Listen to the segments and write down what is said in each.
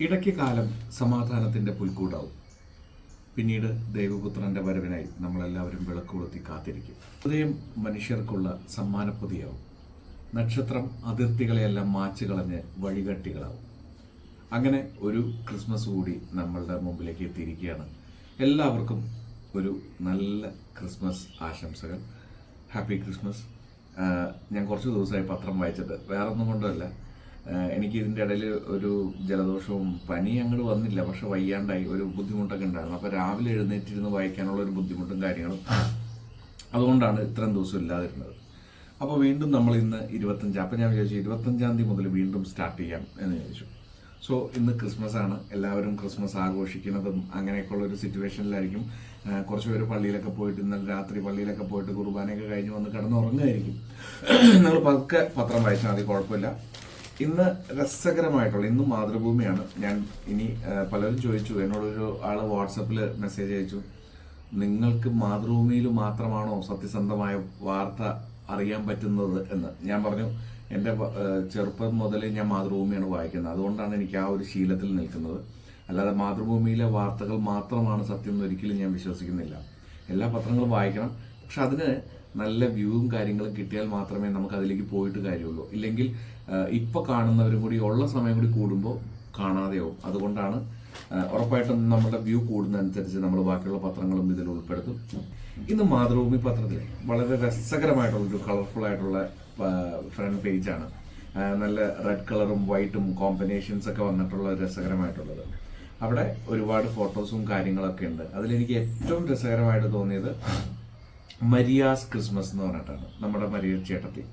ഇടയ്ക്ക് കാലം സമാധാനത്തിന്റെ പുൽക്കൂടാവും. പിന്നീട് ദൈവപുത്രന്റെ വരവിനായി നമ്മളെല്ലാവരും വിളക്ക് കൊളുത്തി കാത്തിരിക്കും. ഹൃദയം മനുഷ്യർക്കുള്ള സമ്മാനപ്പൊതിയാവും. നക്ഷത്രം അതിർത്തികളെയെല്ലാം മാച്ചു കളഞ്ഞ് വഴികട്ടികളാവും. അങ്ങനെ ഒരു ക്രിസ്മസ് കൂടി നമ്മളുടെ മുമ്പിലേക്ക് എത്തിയിരിക്കുകയാണ്. എല്ലാവർക്കും ഒരു നല്ല ക്രിസ്മസ് ആശംസകൾ. Happy Christmas. ഞാൻ കുറച്ച് ദിവസമായി പത്രം വായിച്ചിട്ട് വേറൊന്നും കൊണ്ടല്ല എനിക്ക് ഇതിന്റെ ഇടയിൽ ഒരു ജലദോഷവും പനി അങ്ങോട്ട് വന്നില്ല. പക്ഷെ വയ്യാണ്ടായി. ഒരു ബുദ്ധിമുട്ടൊക്കെ ഉണ്ടായിരുന്നു. അപ്പോൾ രാവിലെ എഴുന്നേറ്റിരുന്ന് വായിക്കാനുള്ള ഒരു ബുദ്ധിമുട്ടും കാര്യങ്ങളും അതുകൊണ്ടാണ് ഇത്രയും ദിവസം ഇല്ലാതിരുന്നത്. അപ്പോൾ വീണ്ടും നമ്മൾ ഇന്ന് ഇരുപത്തഞ്ച് അപ്പം ഞാൻ വിചാരിച്ചു ഇരുപത്തഞ്ചാം തീയതി മുതൽ വീണ്ടും സ്റ്റാർട്ട് ചെയ്യാം എന്ന് ചോദിച്ചു സോ ഇന്ന് ക്രിസ്മസ് ആണ്. എല്ലാവരും ക്രിസ്മസ് ആഘോഷിക്കുന്നതും അങ്ങനെയൊക്കെയുള്ള ഒരു സിറ്റുവേഷനിലായിരിക്കും കുറച്ച് പേര് പള്ളിയിലൊക്കെ പോയിട്ട് ഇന്നലെ രാത്രി പള്ളിയിലൊക്കെ പോയിട്ട് കുർബാനയൊക്കെ കഴിഞ്ഞ് വന്ന് കിടന്നുറങ്ങുമായിരിക്കും നിങ്ങൾ പതുക്കെ പത്രം വായിച്ചാൽ മതി കുഴപ്പമില്ല. ഇന്ന് രസകരമായിട്ടുള്ള ഇന്നും മാതൃഭൂമിയാണ്. ഞാൻ ഇനി പലരും ചോദിച്ചു എന്നോടൊരു ആൾ വാട്സപ്പിൽ മെസ്സേജ് അയച്ചു. നിങ്ങൾക്ക് മാതൃഭൂമിയിൽ മാത്രമാണോ സത്യസന്ധമായ വാർത്ത അറിയാൻ പറ്റുന്നത് എന്ന്. ഞാൻ പറഞ്ഞു എന്റെ ചെറുപ്പം മുതലേ ഞാൻ മാതൃഭൂമിയാണ് വായിക്കുന്നത്. അതുകൊണ്ടാണ് എനിക്ക് ആ ഒരു ശീലത്തിൽ നിൽക്കുന്നത്. അല്ലാതെ മാതൃഭൂമിയിലെ വാർത്തകൾ മാത്രമാണ് സത്യം എന്ന് ഒരിക്കലും ഞാൻ വിശ്വസിക്കുന്നില്ല. എല്ലാ പത്രങ്ങളും വായിക്കണം. പക്ഷെ അതിന് നല്ല വ്യൂവും കാര്യങ്ങളും കിട്ടിയാൽ മാത്രമേ നമുക്ക് അതിലേക്ക് പോയിട്ട് കാര്യമുള്ളൂ. ഇല്ലെങ്കിൽ ഏഹ് ഇപ്പൊ കാണുന്നവരും കൂടി ഉള്ള സമയം കൂടി കൂടുമ്പോൾ കാണാതെയാവും. അതുകൊണ്ടാണ് ഉറപ്പായിട്ടും നമ്മുടെ വ്യൂ കൂടുന്നതനുസരിച്ച് നമ്മൾ ബാക്കിയുള്ള പത്രങ്ങളും ഇതിൽ ഉൾപ്പെടുത്തും. ഇന്ന് മാതൃഭൂമി പത്രത്തിലെ വളരെ രസകരമായിട്ടുള്ള ഒരു കളർഫുൾ ആയിട്ടുള്ള ഫ്രണ്ട് പേജാണ് നല്ല റെഡ് കളറും വൈറ്റും കോമ്പിനേഷൻസ് ഒക്കെ വന്നിട്ടുള്ള രസകരമായിട്ടുള്ളത്. അവിടെ ഒരുപാട് ഫോട്ടോസും കാര്യങ്ങളൊക്കെ ഉണ്ട്. അതിലെനിക്ക് ഏറ്റവും രസകരമായിട്ട് തോന്നിയത് മരിയാസ് ക്രിസ്മസ് എന്ന് പറഞ്ഞിട്ടാണ് നമ്മുടെ മരിയ ചേട്ടത്തി.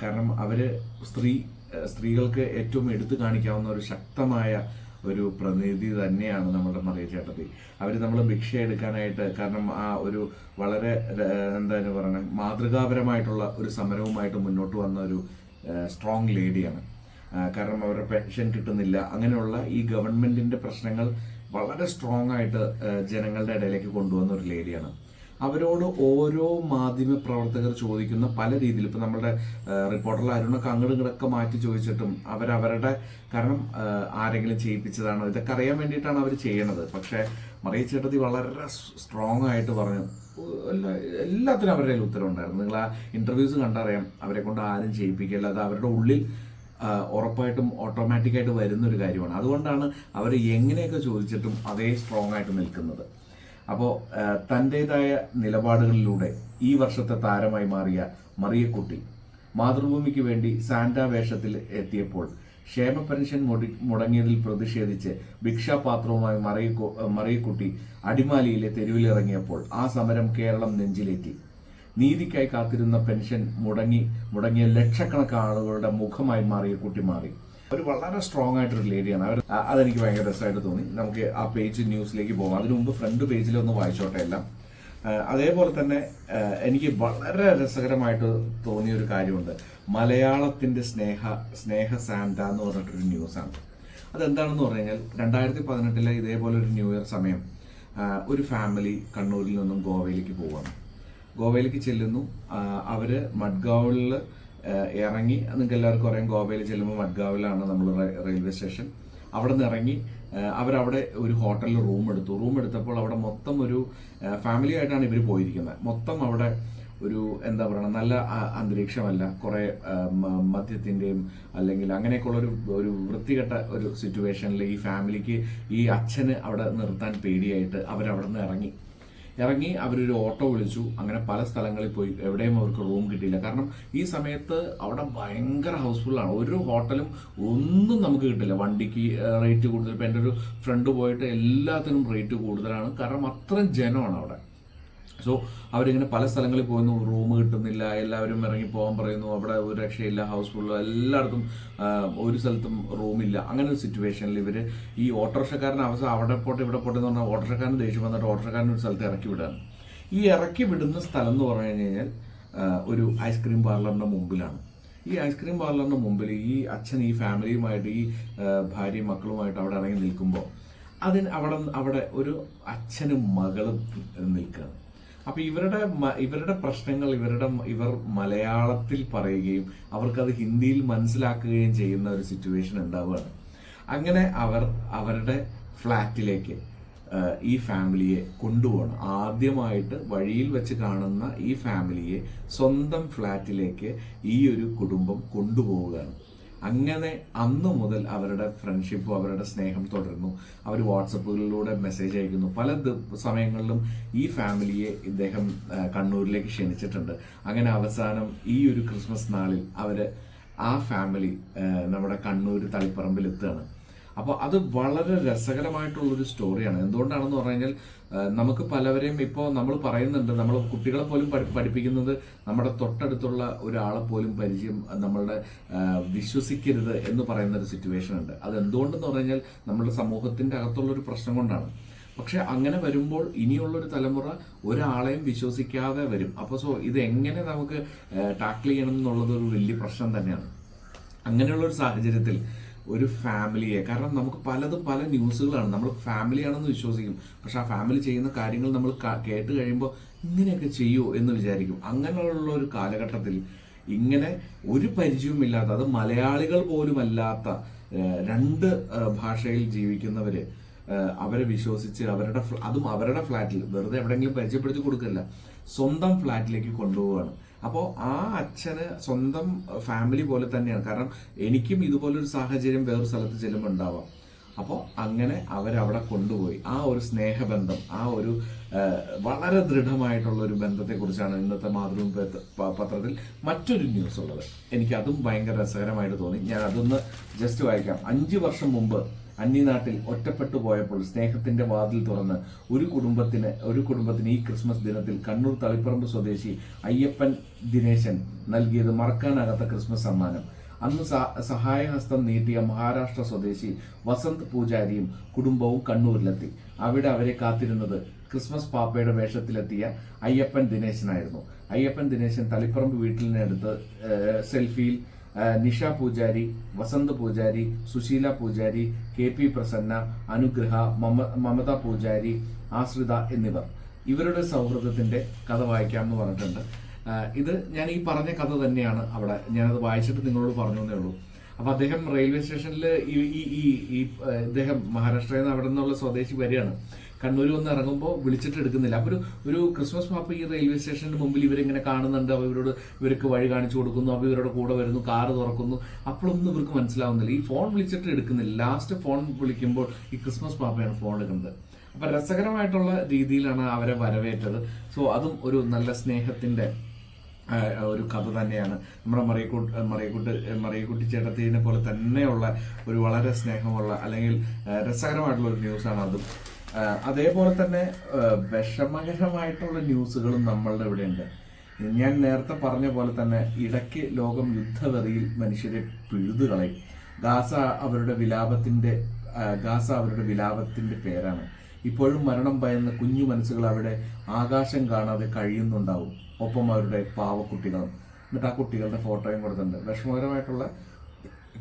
കാരണം അവർ സ്ത്രീ സ്ത്രീകൾക്ക് ഏറ്റവും എടുത്തു കാണിക്കാവുന്ന ഒരു ശക്തമായ ഒരു പ്രതിനിധി തന്നെയാണ് നമ്മുടെ മറിയ ചേട്ടത്തി. അവർ നമ്മൾ ഭിക്ഷ എടുക്കാനായിട്ട് കാരണം ആ ഒരു വളരെ എന്താണ് പറയുന്നത് മാതൃകാപരമായിട്ടുള്ള ഒരു സമരവുമായിട്ട് മുന്നോട്ട് വന്ന ഒരു സ്ട്രോങ് ലേഡിയാണ് കാരണം അവരുടെ പെൻഷൻ കിട്ടുന്നില്ല. അങ്ങനെയുള്ള ഈ ഗവൺമെന്റിന്റെ പ്രശ്നങ്ങൾ വളരെ സ്ട്രോങ് ആയിട്ട് ജനങ്ങളുടെ ഇടയിലേക്ക് കൊണ്ടുവന്ന ഒരു ലേഡിയാണ് അവരോട് ഓരോ മാധ്യമ പ്രവർത്തകർ ചോദിക്കുന്ന പല രീതിയിൽ ഇപ്പൊ നമ്മുടെ റിപ്പോർട്ടറിൽ അരുണൊക്കെ അങ്ങോട്ടും മാറ്റി ചോദിച്ചിട്ടും അവരവരുടെ കാരണം ആരെങ്കിലും ചെയ്യിപ്പിച്ചതാണോ? ഇതൊക്കെ അറിയാൻ വേണ്ടിയിട്ടാണ് അവർ ചെയ്യണത്. പക്ഷേ മറിയ ചേട്ടത്തി വളരെ സ്ട്രോങ് ആയിട്ട് പറഞ്ഞു. എല്ലാ എല്ലാത്തിനും അവരുടെ കയ്യിൽ ഉത്തരവുണ്ടായിരുന്നു. നിങ്ങൾ ആ ഇന്റർവ്യൂസ് കണ്ടറിയാം. അവരെ കൊണ്ട് ആരും ചെയ്യിപ്പിക്കില്ല. അത് അവരുടെ ഉള്ളിൽ ഉറപ്പായിട്ടും ഓട്ടോമാറ്റിക്കായിട്ട് വരുന്ന ഒരു കാര്യമാണ്. അതുകൊണ്ടാണ് അവർ എങ്ങനെയൊക്കെ ചോദിച്ചിട്ടും അതേ സ്ട്രോങ് ആയിട്ട് നിൽക്കുന്നത്. അപ്പോൾ തന്റെതായ നിലപാടുകളിലൂടെ ഈ വർഷത്തെ താരമായി മാറിയ മറിയക്കുട്ടി മാതൃഭൂമിക്ക് വേണ്ടി സാന്റ വേഷത്തിൽ എത്തിയപ്പോൾ ക്ഷേമ പെൻഷൻ മുടി മുടങ്ങിയതിൽ പ്രതിഷേധിച്ച് ഭിക്ഷാപാത്രവുമായി മറിയക്കു മറിയക്കുട്ടി അടിമാലിയിലെ തെരുവിലിറങ്ങിയപ്പോൾ ആ സമരം കേരളം നെഞ്ചിലേറ്റി. നീതിക്കായി കാത്തിരുന്ന പെൻഷൻ മുടങ്ങി മുടങ്ങിയ ലക്ഷക്കണക്കാളുകളുടെ മുഖമായി മാറിയ കുട്ടി മാറി. ഒരു വളരെ സ്ട്രോങ് ആയിട്ടൊരു ലേഡിയാണ് അവർ അ- അതെനിക്ക് ഭയങ്കര രസമായിട്ട് തോന്നി. നമുക്ക് ആ പേജ് ന്യൂസിലേക്ക് പോകാം. അതിനു മുമ്പ് ഫ്രണ്ട് പേജിൽ ഒന്ന് വായിച്ചോട്ടെ എല്ലാം. അതേപോലെ തന്നെ എനിക്ക് വളരെ രസകരമായിട്ട് തോന്നിയ ഒരു കാര്യമുണ്ട്. മലയാളത്തിന്റെ സ്നേഹ സ്നേഹ സാന്റ എന്ന് പറഞ്ഞിട്ടൊരു ന്യൂസാണ് അതെന്താണെന്ന് പറഞ്ഞു കഴിഞ്ഞാൽ രണ്ടായിരത്തി പതിനെട്ടിലെ ഇതേപോലെ ഒരു ന്യൂ ഇയർ സമയം ഒരു ഫാമിലി കണ്ണൂരിൽ നിന്നും ഗോവയിലേക്ക് പോവാണ്. ഗോവയിലേക്ക് ചെല്ലുന്നു. അവർ മഡ്ഗാവിൽ ഇറങ്ങി. നിങ്ങൾക്ക് എല്ലാവർക്കും അറിയാം ഗോവയിൽ ചെല്ലുമ്പോൾ മഡ്ഗാവിലാണ് നമ്മൾ റെയിൽവേ സ്റ്റേഷൻ. അവിടെ നിന്ന് ഇറങ്ങി അവരവിടെ ഒരു ഹോട്ടലിൽ റൂം എടുത്തു. റൂം എടുത്തപ്പോൾ അവിടെ മൊത്തം ഒരു ഫാമിലി ആയിട്ടാണ് ഇവർ പോയിരിക്കുന്നത്. മൊത്തം അവിടെ ഒരു എന്താ പറയുക നല്ല അന്തരീക്ഷമല്ല. കുറെ മദ്യത്തിന്റെയും അല്ലെങ്കിൽ അങ്ങനെയൊക്കെയുള്ള ഒരു ഒരു വൃത്തികെട്ട ഒരു സിറ്റുവേഷനിൽ ഈ ഫാമിലിക്ക് ഈ അച്ഛന് അവിടെ നിർത്താൻ പേടിയായിട്ട് അവരവിടെ നിന്ന് ഇറങ്ങി. ഇറങ്ങി അവരൊരു ഓട്ടോ വിളിച്ചു. അങ്ങനെ പല സ്ഥലങ്ങളിൽ പോയി. എവിടെയും അവർക്ക് റൂം കിട്ടിയില്ല. കാരണം ഈ സമയത്ത് അവിടെ ഭയങ്കര ഹൗസ്ഫുള്ളാണ് ഒരു ഹോട്ടലും ഒന്നും നമുക്ക് കിട്ടില്ല. വണ്ടിക്ക് റേറ്റ് കൂടുതൽ. ഇപ്പം എന്റെ ഒരു ഫ്രണ്ട് പോയിട്ട് എല്ലാത്തിനും റേറ്റ് കൂടുതലാണ്. കാരണം അത്രയും ജനമാണ് അവിടെ. സോ അവരിങ്ങനെ പല സ്ഥലങ്ങളിൽ പോകുന്നു. റൂം കിട്ടുന്നില്ല. എല്ലാവരും ഇറങ്ങി പോകാൻ പറയുന്നു. അവിടെ ഒരു രക്ഷയില്ല. ഹൗസ് ഹൗസ്ഫുൾ എല്ലായിടത്തും ഒരു സ്ഥലത്തും റൂമില്ല അങ്ങനെ ഒരു സിറ്റുവേഷനിൽ ഇവർ ഈ ഓട്ടോറിക്ഷക്കാരൻ അവസ്ഥ അവിടെ പോട്ടെ ഇവിടെ പോട്ടെ എന്ന് പറഞ്ഞാൽ ഓട്ടോറിക്ഷക്കാരൻ ദേഷ്യം വന്നിട്ട് ഓട്ടോറിക്ഷക്കാരൻ ഒരു സ്ഥലത്ത് ഇറക്കി വിടുകയാണ്. ഈ ഇറക്കി വിടുന്ന സ്ഥലം എന്ന് പറഞ്ഞു കഴിഞ്ഞാൽ ഒരു ഐസ്ക്രീം പാർലറിന്റെ മുമ്പിലാണ്. ഈ ഐസ്ക്രീം പാർലറിന്റെ മുമ്പിൽ ഈ അച്ഛൻ ഈ ഫാമിലിയുമായിട്ട് ഈ ഭാര്യയും മക്കളുമായിട്ട് അവിടെ ഇറങ്ങി നിൽക്കുമ്പോൾ അതിന് അവിടെ അവിടെ ഒരു അച്ഛനും മകളും നിൽക്കുകയാണ്. അപ്പൊ ഇവരുടെ ഇവരുടെ പ്രശ്നങ്ങൾ ഇവരുടെ ഇവർ മലയാളത്തിൽ പറയുകയും അവർക്കത് ഹിന്ദിയിൽ മനസ്സിലാക്കുകയും ചെയ്യുന്ന ഒരു സിറ്റുവേഷൻ ഉണ്ടാവുകയാണ്. അങ്ങനെ അവർ അവരുടെ ഫ്ലാറ്റിലേക്ക് ഈ ഫാമിലിയെ കൊണ്ടുപോകണം. ആദ്യമായിട്ട് വഴിയിൽ വെച്ച് കാണുന്ന ഈ ഫാമിലിയെ സ്വന്തം ഫ്ലാറ്റിലേക്ക് ഈ ഒരു കുടുംബം കൊണ്ടുപോവുകയാണ്. അങ്ങനെ അന്ന് മുതൽ അവരുടെ ഫ്രണ്ട്ഷിപ്പും അവരുടെ സ്നേഹം തുടരുന്നു അവർ വാട്സപ്പുകളിലൂടെ മെസ്സേജ് അയക്കുന്നു. പല സമയങ്ങളിലും ഈ ഫാമിലിയെ ഇദ്ദേഹം കണ്ണൂരിലേക്ക് ക്ഷണിച്ചിട്ടുണ്ട്. അങ്ങനെ അവസാനം ഈ ഒരു ക്രിസ്മസ് നാളിൽ അവർ ആ ഫാമിലി നമ്മുടെ കണ്ണൂർ തളിപ്പറമ്പിൽ എത്തുകയാണ്. അപ്പോൾ അത് വളരെ രസകരമായിട്ടുള്ളൊരു സ്റ്റോറിയാണ് എന്തുകൊണ്ടാണെന്ന് പറഞ്ഞു കഴിഞ്ഞാൽ നമുക്ക് പലവരെയും ഇപ്പോൾ നമ്മൾ പറയുന്നുണ്ട് നമ്മൾ കുട്ടികളെ പോലും പഠി- പഠിപ്പിക്കുന്നത് നമ്മുടെ തൊട്ടടുത്തുള്ള ഒരാളെ പോലും പരിചയം നമ്മളുടെ വിശ്വസിക്കരുത് എന്ന് പറയുന്ന ഒരു സിറ്റുവേഷൻ ഉണ്ട്. അത് എന്തുകൊണ്ടെന്ന് പറഞ്ഞു കഴിഞ്ഞാൽ നമ്മുടെ സമൂഹത്തിന്റെ അകത്തുള്ള ഒരു പ്രശ്നം കൊണ്ടാണ്. പക്ഷെ അങ്ങനെ വരുമ്പോൾ ഇനിയുള്ളൊരു തലമുറ ഒരാളെയും വിശ്വസിക്കാതെ വരും. അപ്പോൾ സോ ഇത് എങ്ങനെ നമുക്ക് ടാക്കിൾ ചെയ്യണം എന്നുള്ളത് ഒരു വലിയ പ്രശ്നം തന്നെയാണ്. അങ്ങനെയുള്ള ഒരു സാഹചര്യത്തിൽ ഒരു ഫാമിലിയെ. കാരണം നമുക്ക് പലതും പല ന്യൂസുകളാണ്. നമ്മൾ ഫാമിലിയാണെന്ന് വിശ്വസിക്കും. പക്ഷെ ആ ഫാമിലി ചെയ്യുന്ന കാര്യങ്ങൾ നമ്മൾ കേട്ട് കഴിയുമ്പോൾ ഇങ്ങനെയൊക്കെ ചെയ്യൂ എന്ന് വിചാരിക്കും. അങ്ങനെയുള്ള ഒരു കാലഘട്ടത്തിൽ ഇങ്ങനെ ഒരു പരിചയവുമില്ലാത്ത അത് മലയാളികൾ പോലുമല്ലാത്ത രണ്ട് ഭാഷയിൽ ജീവിക്കുന്നവര് അവരെ വിശ്വസിച്ച് അവരുടെ അതും അവരുടെ ഫ്ലാറ്റിൽ വെറുതെ എവിടെയെങ്കിലും പരിചയപ്പെടുത്തി കൊടുക്കല്ല. സ്വന്തം ഫ്ലാറ്റിലേക്ക് കൊണ്ടുപോവുകയാണ് അപ്പോൾ ആ അച്ഛന് സ്വന്തം ഫാമിലി പോലെ തന്നെയാണ്. കാരണം എനിക്കും ഇതുപോലൊരു സാഹചര്യം വേറൊരു സ്ഥലത്ത് ചെല്ലുമ്പോൾ ഉണ്ടാവാം. അപ്പോൾ അങ്ങനെ അവരവിടെ കൊണ്ടുപോയി. ആ ഒരു സ്നേഹബന്ധം ആ ഒരു വളരെ ദൃഢമായിട്ടുള്ള ഒരു ബന്ധത്തെക്കുറിച്ചാണ് ഇന്നത്തെ മാതൃഭൂമി പത്രത്തിൽ മറ്റൊരു ന്യൂസ് ഉള്ളത്. എനിക്ക് അതും ഭയങ്കര രസകരമായിട്ട് തോന്നി. ഞാൻ അതൊന്ന് ജസ്റ്റ് വായിക്കാം. അഞ്ച് വർഷം മുമ്പ് അന്യനാട്ടിൽ ഒറ്റപ്പെട്ടു പോയപ്പോൾ സ്നേഹത്തിന്റെ വാതിൽ തുറന്ന് ഒരു കുടുംബത്തിന് ഒരു കുടുംബത്തിന് ഈ ക്രിസ്മസ് ദിനത്തിൽ കണ്ണൂർ തളിപ്പറമ്പ് സ്വദേശി അയ്യപ്പൻ ദിനേശൻ നൽകിയത് മറക്കാനാകാത്ത ക്രിസ്മസ് സമ്മാനം. അന്ന് സഹായഹസ്തം നീട്ടിയ മഹാരാഷ്ട്ര സ്വദേശി വസന്ത് പൂജാരിയും കുടുംബവും കണ്ണൂരിലെത്തി. അവിടെ അവരെ കാത്തിരുന്നത് ക്രിസ്മസ് പാപ്പയുടെ വേഷത്തിലെത്തിയ അയ്യപ്പൻ ദിനേശനായിരുന്നു. അയ്യപ്പൻ ദിനേശൻ തളിപ്പറമ്പ് വീട്ടിലിനടുത്ത് സെൽഫിയിൽ നിഷ പൂജാരി വസന്ത് പൂജാരി സുശീല പൂജാരി കെ പി പ്രസന്ന അനുഗ്രഹ മമ- മമത പൂജാരി ആശ്രിത എന്നിവർ. ഇവരുടെ സൗഹൃദത്തിന്റെ കഥ വായിക്കാം എന്ന് പറഞ്ഞിട്ടുണ്ട് ഇത് ഞാൻ ഈ പറഞ്ഞ കഥ തന്നെയാണ് അവിടെ. ഞാനത് വായിച്ചിട്ട് നിങ്ങളോട് പറഞ്ഞു എന്നേ ഉള്ളൂ. അപ്പൊ അദ്ദേഹം റെയിൽവേ സ്റ്റേഷനിൽ ഈ ഈ ഈ ഇദ്ദേഹം മഹാരാഷ്ട്രയിൽ നിന്ന് അവിടെ നിന്നുള്ള സ്വദേശി വരികയാണ്. കണ്ണൂർ വന്ന് ഇറങ്ങുമ്പോൾ വിളിച്ചിട്ട് എടുക്കുന്നില്ല. അപ്പൊ ഒരു ഒരു ക്രിസ്മസ് പാപ്പ ഈ റെയിൽവേ സ്റ്റേഷന്റെ മുമ്പിൽ ഇവരിങ്ങനെ കാണുന്നുണ്ട്. അപ്പോൾ ഇവരോട് ഇവർക്ക് വഴി കാണിച്ചു കൊടുക്കുന്നു. അപ്പൊ ഇവരുടെ കൂടെ വരുന്നു കാറ് തുറക്കുന്നു. അപ്പോഴൊന്നും ഇവർക്ക് മനസ്സിലാവുന്നില്ല. ഈ ഫോൺ വിളിച്ചിട്ട് എടുക്കുന്നില്ല. ലാസ്റ്റ് ഫോൺ വിളിക്കുമ്പോൾ ഈ ക്രിസ്മസ് പാപ്പയാണ് ഫോൺ എടുക്കുന്നത്. അപ്പൊ രസകരമായിട്ടുള്ള രീതിയിലാണ് അവരെ വരവേറ്റത്. സോ അതും ഒരു നല്ല സ്നേഹത്തിന്റെ ഒരു കഥ തന്നെയാണ്. നമ്മുടെ മറിയക്കുട്ട് മറിയക്കുട്ടി മറിയക്കുട്ടി ചേട്ടത്തിനെ പോലെ തന്നെയുള്ള ഒരു വളരെ സ്നേഹമുള്ള അല്ലെങ്കിൽ രസകരമായിട്ടുള്ള ഒരു ന്യൂസാണ് അതും. അതേപോലെ തന്നെ വിഷമകരമായിട്ടുള്ള ന്യൂസുകളും നമ്മളുടെ ഇവിടെ ഉണ്ട് ഞാൻ നേരത്തെ പറഞ്ഞ പോലെ തന്നെ ഇടയ്ക്ക് ലോകം യുദ്ധവെറിയിൽ മനുഷ്യരെ പിഴുതുകളയും ഗാസ അവരുടെ വിലാപത്തിന്റെ ഗാസ അവരുടെ വിലാപത്തിന്റെ പേരാണ്. ഇപ്പോഴും മരണം ഭയന്ന് കുഞ്ഞു മനസ്സുകൾ അവിടെ ആകാശം കാണാതെ കഴിയുന്നുണ്ടാവും. ഒപ്പം അവരുടെ പാവക്കുട്ടികളും. എന്നിട്ട് ആ കുട്ടികളുടെ ഫോട്ടോയും കൊടുത്തിട്ടുണ്ട്. വിഷമകരമായിട്ടുള്ള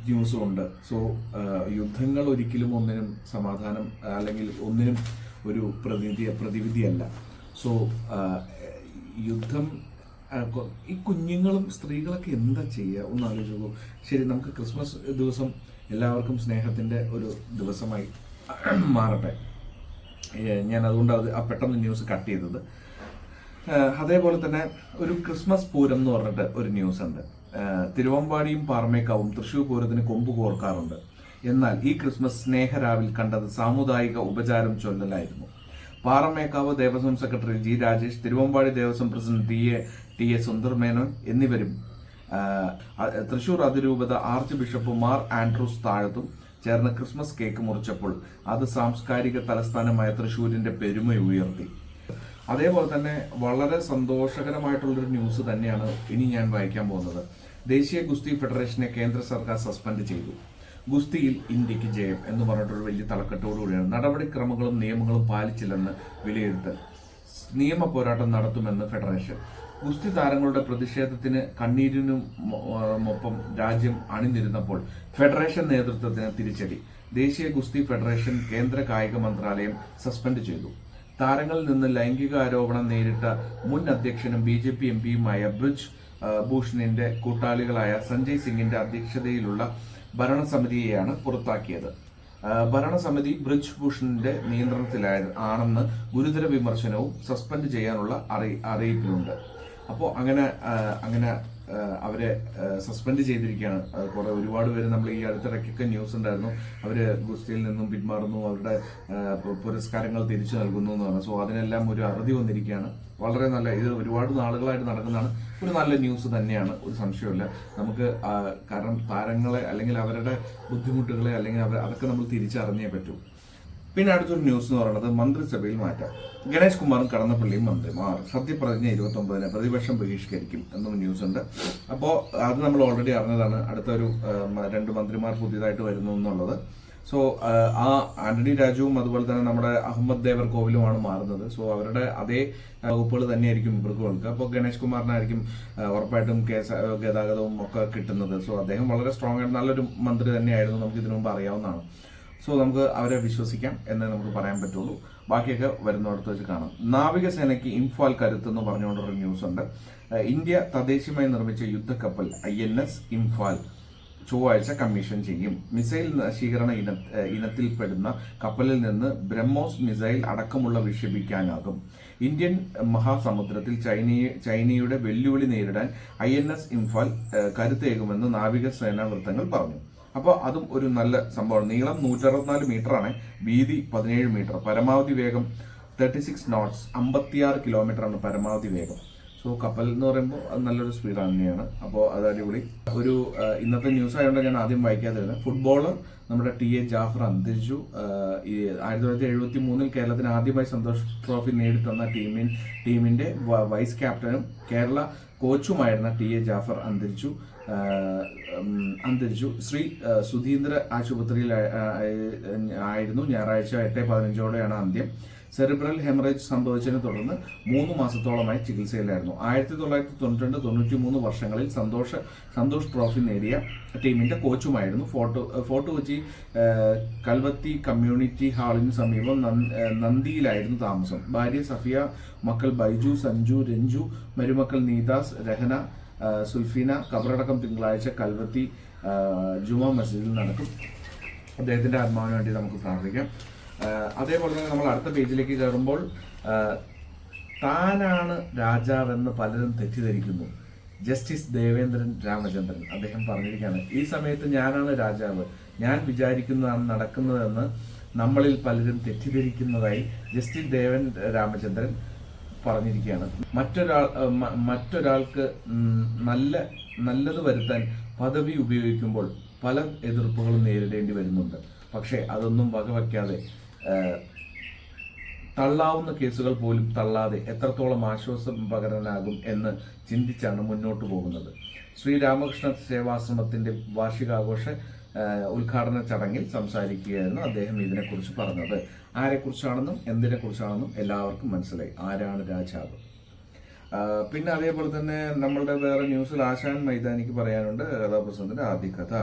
ന്യൂസും ഉണ്ട് സോ യുദ്ധങ്ങൾ ഒരിക്കലും ഒന്നിനും സമാധാനം അല്ലെങ്കിൽ ഒന്നിനും ഒരു പ്രതിവിധി പ്രതിവിധിയല്ല. സോ യുദ്ധം ഈ കുഞ്ഞുങ്ങളും സ്ത്രീകളൊക്കെ എന്താ ചെയ്യുക ഒന്ന് ആലോചിച്ചു ശരി നമുക്ക് ക്രിസ്മസ് ദിവസം എല്ലാവർക്കും സ്നേഹത്തിന്റെ ഒരു ദിവസമായി മാറട്ടെ. ഞാൻ അതുകൊണ്ട് അത് ആ പെട്ടെന്ന് ന്യൂസ് കട്ട് ചെയ്തത്. അതേപോലെ തന്നെ ഒരു ക്രിസ്മസ് പൂരം എന്ന് പറഞ്ഞിട്ട് ഒരു ന്യൂസ് ഉണ്ട് തിരുവമ്പാടിയും പാറമേക്കാവും തൃശൂർ പൂരത്തിന് കൊമ്പ് കോർക്കാറുണ്ട്. എന്നാൽ ഈ ക്രിസ്മസ് സ്നേഹരാവിൽ കണ്ടത് സാമുദായിക ഉപചാരം ചൊല്ലലായിരുന്നു. Paramekkavu Devaswom secretary G Rajesh Thiruvambadi Devaswom president T A T A Sundar Menon എന്നിവരും തൃശൂർ അതിരൂപത ആർച്ച് ബിഷപ്പ് മാർ ആൻഡ്രൂസ് താഴത്തും ചേർന്ന് ക്രിസ്മസ് കേക്ക് മുറിച്ചപ്പോൾ അത് സാംസ്കാരിക തലസ്ഥാനമായ തൃശൂരിന്റെ പെരുമ ഉയർത്തി. അതേപോലെ തന്നെ വളരെ സന്തോഷകരമായിട്ടുള്ളൊരു ന്യൂസ് തന്നെയാണ് ഇനി ഞാൻ വായിക്കാൻ പോകുന്നത്. ദേശീയ ഗുസ്തി ഫെഡറേഷനെ കേന്ദ്ര സർക്കാർ സസ്പെൻഡ് ചെയ്തു. ഗുസ്തിയിൽ ഇന്ത്യയ്ക്ക് ജയം എന്ന് പറഞ്ഞിട്ടൊരു വലിയ തലക്കെട്ടോടുകൂടിയാണ്. നടപടിക്രമങ്ങളും നിയമങ്ങളും പാലിച്ചില്ലെന്ന് വിലയിരുത്തൽ. നിയമ പോരാട്ടം നടത്തുമെന്ന് ഫെഡറേഷൻ. ഗുസ്തി താരങ്ങളുടെ പ്രതിഷേധത്തിന് കണ്ണീരിനും ഒപ്പം രാജ്യം അണിനിരുന്നപ്പോൾ ഫെഡറേഷൻ നേതൃത്വത്തിന് തിരിച്ചടി. ദേശീയ ഗുസ്തി ഫെഡറേഷൻ കേന്ദ്ര കായിക മന്ത്രാലയം സസ്പെൻഡ് ചെയ്തു. താരങ്ങളിൽ നിന്ന് ലൈംഗിക ആരോപണം നേരിട്ട മുൻ അധ്യക്ഷനും ബി ജെ പി എം പിയുമായ ബ്രിജ് ഭൂഷണിന്റെ കൂട്ടാളികളായ സഞ്ജയ് സിംഗിന്റെ അധ്യക്ഷതയിലുള്ള ഭരണസമിതിയെയാണ് പുറത്താക്കിയത്. ഭരണസമിതി ബ്രിജ് ഭൂഷണിന്റെ നിയന്ത്രണത്തിലായ ആണെന്ന് ഗുരുതര വിമർശനവും സസ്പെൻഡ് ചെയ്യാനുള്ള അറി അറിയിപ്പിലുണ്ട്. അപ്പോൾ അങ്ങനെ അങ്ങനെ അവരെ സസ്പെൻഡ് ചെയ്തിരിക്കുകയാണ്. കുറെ ഒരുപാട് പേര് നമ്മൾ ഈ അടുത്തിടയ്ക്കൊക്കെ ന്യൂസ് ഉണ്ടായിരുന്നു. അവർ ഗുസ്തിയിൽ നിന്നും പിന്മാറുന്നു അവരുടെ പുരസ്കാരങ്ങൾ തിരിച്ചു നൽകുന്നു എന്ന് പറഞ്ഞു. സോ അതിനെല്ലാം ഒരു അറുതി വന്നിരിക്കുകയാണ്. വളരെ നല്ല ഇത് ഒരുപാട് നാളുകളായിട്ട് നടക്കുന്നതാണ്. ഒരു നല്ല ന്യൂസ് തന്നെയാണ് ഒരു സംശയമില്ല നമുക്ക് കാരണം താരങ്ങളെ അല്ലെങ്കിൽ അവരുടെ ബുദ്ധിമുട്ടുകളെ അല്ലെങ്കിൽ അവർ അതൊക്കെ നമ്മൾ തിരിച്ചറിഞ്ഞേ പറ്റൂ. പിന്നെ അടുത്തൊരു ന്യൂസ് എന്ന് പറയുന്നത് മന്ത്രിസഭയിൽ മാറ്റം. ഗണേഷ് കുമാറും കടന്നപ്പള്ളിയും മന്ത്രിമാർ. സത്യപ്രതിജ്ഞ ഇരുപത്തി ഒമ്പതിന് പ്രതിപക്ഷം ബഹിഷ്കരിക്കും എന്നൊരു ന്യൂസ് ഉണ്ട് അപ്പോൾ അത് നമ്മൾ ഓൾറെഡി അറിഞ്ഞതാണ്. അടുത്തൊരു രണ്ട് മന്ത്രിമാർ പുതിയതായിട്ട് വരുന്നു എന്നുള്ളത്. സോ ആ ആന്റണി രാജുവും അതുപോലെ തന്നെ നമ്മുടെ അഹമ്മദ് ദേവർ കോവിലുമാണ് മാറുന്നത്. സോ അവരുടെ അതേ ആ, വകുപ്പുകൾ തന്നെയായിരിക്കും ഇവർക്ക് കൊടുക്കുക. അപ്പോൾ ഗണേഷ് കുമാറിനായിരിക്കും ഉറപ്പായിട്ടും കേസ് ഗതാഗതവും ഒക്കെ കിട്ടുന്നത്. സോ അദ്ദേഹം വളരെ സ്ട്രോങ് ആയിട്ട് നല്ലൊരു മന്ത്രി തന്നെയായിരുന്നു നമുക്ക് ഇതിനു മുമ്പ് അറിയാവുന്നതാണ്. സോ നമുക്ക് അവരെ വിശ്വസിക്കാം എന്നേ നമുക്ക് പറയാൻ പറ്റുള്ളൂ. ബാക്കിയൊക്കെ വരുന്നിടത്ത് വെച്ച് കാണാം. നാവികസേനയ്ക്ക് ഇംഫാൽ കരുത്ത് എന്ന് പറഞ്ഞുകൊണ്ടൊരു ന്യൂസ് ഉണ്ട് ഇന്ത്യ തദ്ദേശീയമായി നിർമ്മിച്ച യുദ്ധക്കപ്പൽ ഐ എൻ എസ് ഇംഫാൽ ചൊവ്വാഴ്ച കമ്മീഷൻ ചെയ്യും. മിസൈൽ നശീകരണ ഇന ഇനത്തിൽപ്പെടുന്ന കപ്പലിൽ നിന്ന് ബ്രഹ്മോസ് മിസൈൽ അടക്കമുള്ള വിക്ഷേപിക്കാനാകും. ഇന്ത്യൻ മഹാസമുദ്രത്തിൽ ചൈനയെ ചൈനയുടെ വെല്ലുവിളി നേരിടാൻ ഐ എൻ എസ് ഇംഫാൽ കരുത്തേകുമെന്ന് നാവികസേനാ വൃത്തങ്ങൾ പറഞ്ഞു. അപ്പോൾ അതും ഒരു നല്ല സംഭവമാണ്. നീളം നൂറ്ററുപത്തിനാല് മീറ്റർ ആണ് വീതി പതിനേഴ് മീറ്റർ. പരമാവധി വേഗം തേർട്ടി സിക്സ് നോട്ട്സ് അമ്പത്തിയാറ് കിലോമീറ്റർ ആണ് പരമാവധി വേഗം. സോ കപ്പൽ എന്ന് പറയുമ്പോൾ അത് നല്ലൊരു സ്പീഡ് തന്നെയാണ്. അപ്പോൾ അത് അടിപൊളി. ഒരു ഇന്നത്തെ ന്യൂസ് ആയതുകൊണ്ട് ഞാൻ ആദ്യം വായിക്കാതെ വായിക്കാതിരുന്നത് ഫുട്ബോളർ നമ്മുടെ ടി എ ജാഫർ അന്തരിച്ചു. ആയിരത്തി തൊള്ളായിരത്തി എഴുപത്തി മൂന്നിൽ കേരളത്തിന് ആദ്യമായി സന്തോഷ് ട്രോഫി നേടിത്തന്ന ടീമിൻ ടീമിന്റെ വൈസ് ക്യാപ്റ്റനും കേരള കോച്ചുമായിരുന്ന ടി എ ജാഫർ അന്തരിച്ചു. അന്തരിച്ചു. ശ്രീ സുധീന്ദ്ര ആശുപത്രിയിൽ ആയിരുന്നു. ഞായറാഴ്ച എട്ട് പതിനഞ്ചോടെയാണ് അന്ത്യം. സെറിബ്രൽ ഹെമറേജ് സംഭവിച്ചതിനെ തുടർന്ന് മൂന്ന് മാസത്തോളമായി ചികിത്സയിലായിരുന്നു. ആയിരത്തി തൊള്ളായിരത്തി തൊണ്ണൂറ്റി തൊണ്ണൂറ്റി മൂന്ന് വർഷങ്ങളിൽ സന്തോഷ സന്തോഷ് ട്രോഫി നേടിയ ടീമിന്റെ കോച്ചുമായിരുന്നു. Fort fort Kochi Kalvathi community ഹാളിന് സമീപം നന്ദിയിലായിരുന്നു താമസം. ഭാര്യ സഫിയ മക്കൾ ബൈജു സഞ്ജു രഞ്ജു മരുമക്കൾ നീതാസ് രഹന സുൽഫീന കബറടക്കം തിങ്കളാഴ്ച കൽവത്തി ജുമാ മസ്ജിദിൽ നടക്കും. അദ്ദേഹത്തിന്റെ ആത്മാവിന് വേണ്ടി നമുക്ക് പ്രാർത്ഥിക്കാം. അതേപോലെ തന്നെ നമ്മൾ അടുത്ത പേജിലേക്ക് കയറുമ്പോൾ താനാണ് രാജാവെന്ന് പലരും തെറ്റിദ്ധരിക്കുന്നു. ജസ്റ്റിസ് ദേവേന്ദ്രൻ രാമചന്ദ്രൻ അദ്ദേഹം പറഞ്ഞിരിക്കുകയാണ് ഈ സമയത്ത് ഞാനാണ് രാജാവ്. ഞാൻ വിചാരിക്കുന്നതാണ് നടക്കുന്നതെന്ന് നമ്മളിൽ പലരും തെറ്റിദ്ധരിക്കുന്നതായി ജസ്റ്റിസ് ദേവൻ രാമചന്ദ്രൻ പറഞ്ഞിരിക്കുകയാണ്. മറ്റൊരാൾ മറ്റൊരാൾക്ക് നല്ല നല്ലത് വരുത്താൻ പദവി ഉപയോഗിക്കുമ്പോൾ പല എതിർപ്പുകളും നേരിടേണ്ടി വരുന്നുണ്ട്. പക്ഷേ അതൊന്നും വകവയ്ക്കാതെ തള്ളാവുന്ന കേസുകൾ പോലും തള്ളാതെ എത്രത്തോളം ആശ്വാസം പകരാനാകും എന്ന് ചിന്തിച്ചാണ് മുന്നോട്ട് പോകുന്നത്. ശ്രീരാമകൃഷ്ണ സേവാശ്രമത്തിന്റെ വാർഷികാഘോഷ ഉദ്ഘാടന ചടങ്ങിൽ സംസാരിക്കുകയായിരുന്നു അദ്ദേഹം ഇതിനെക്കുറിച്ച് പറഞ്ഞത്. ആരെക്കുറിച്ചാണെന്നും എന്തിനെക്കുറിച്ചാണെന്നും എല്ലാവർക്കും മനസ്സിലായി. ആരാണ് രാജാവ്? പിന്നെ അതേപോലെ തന്നെ നമ്മളുടെ വേറെ ന്യൂസിൽ ആശാൻ മൈതാനിക്ക് പറയാനുണ്ട് കഥാപ്രസംഗത്തിന്റെ ആദ്യ കഥ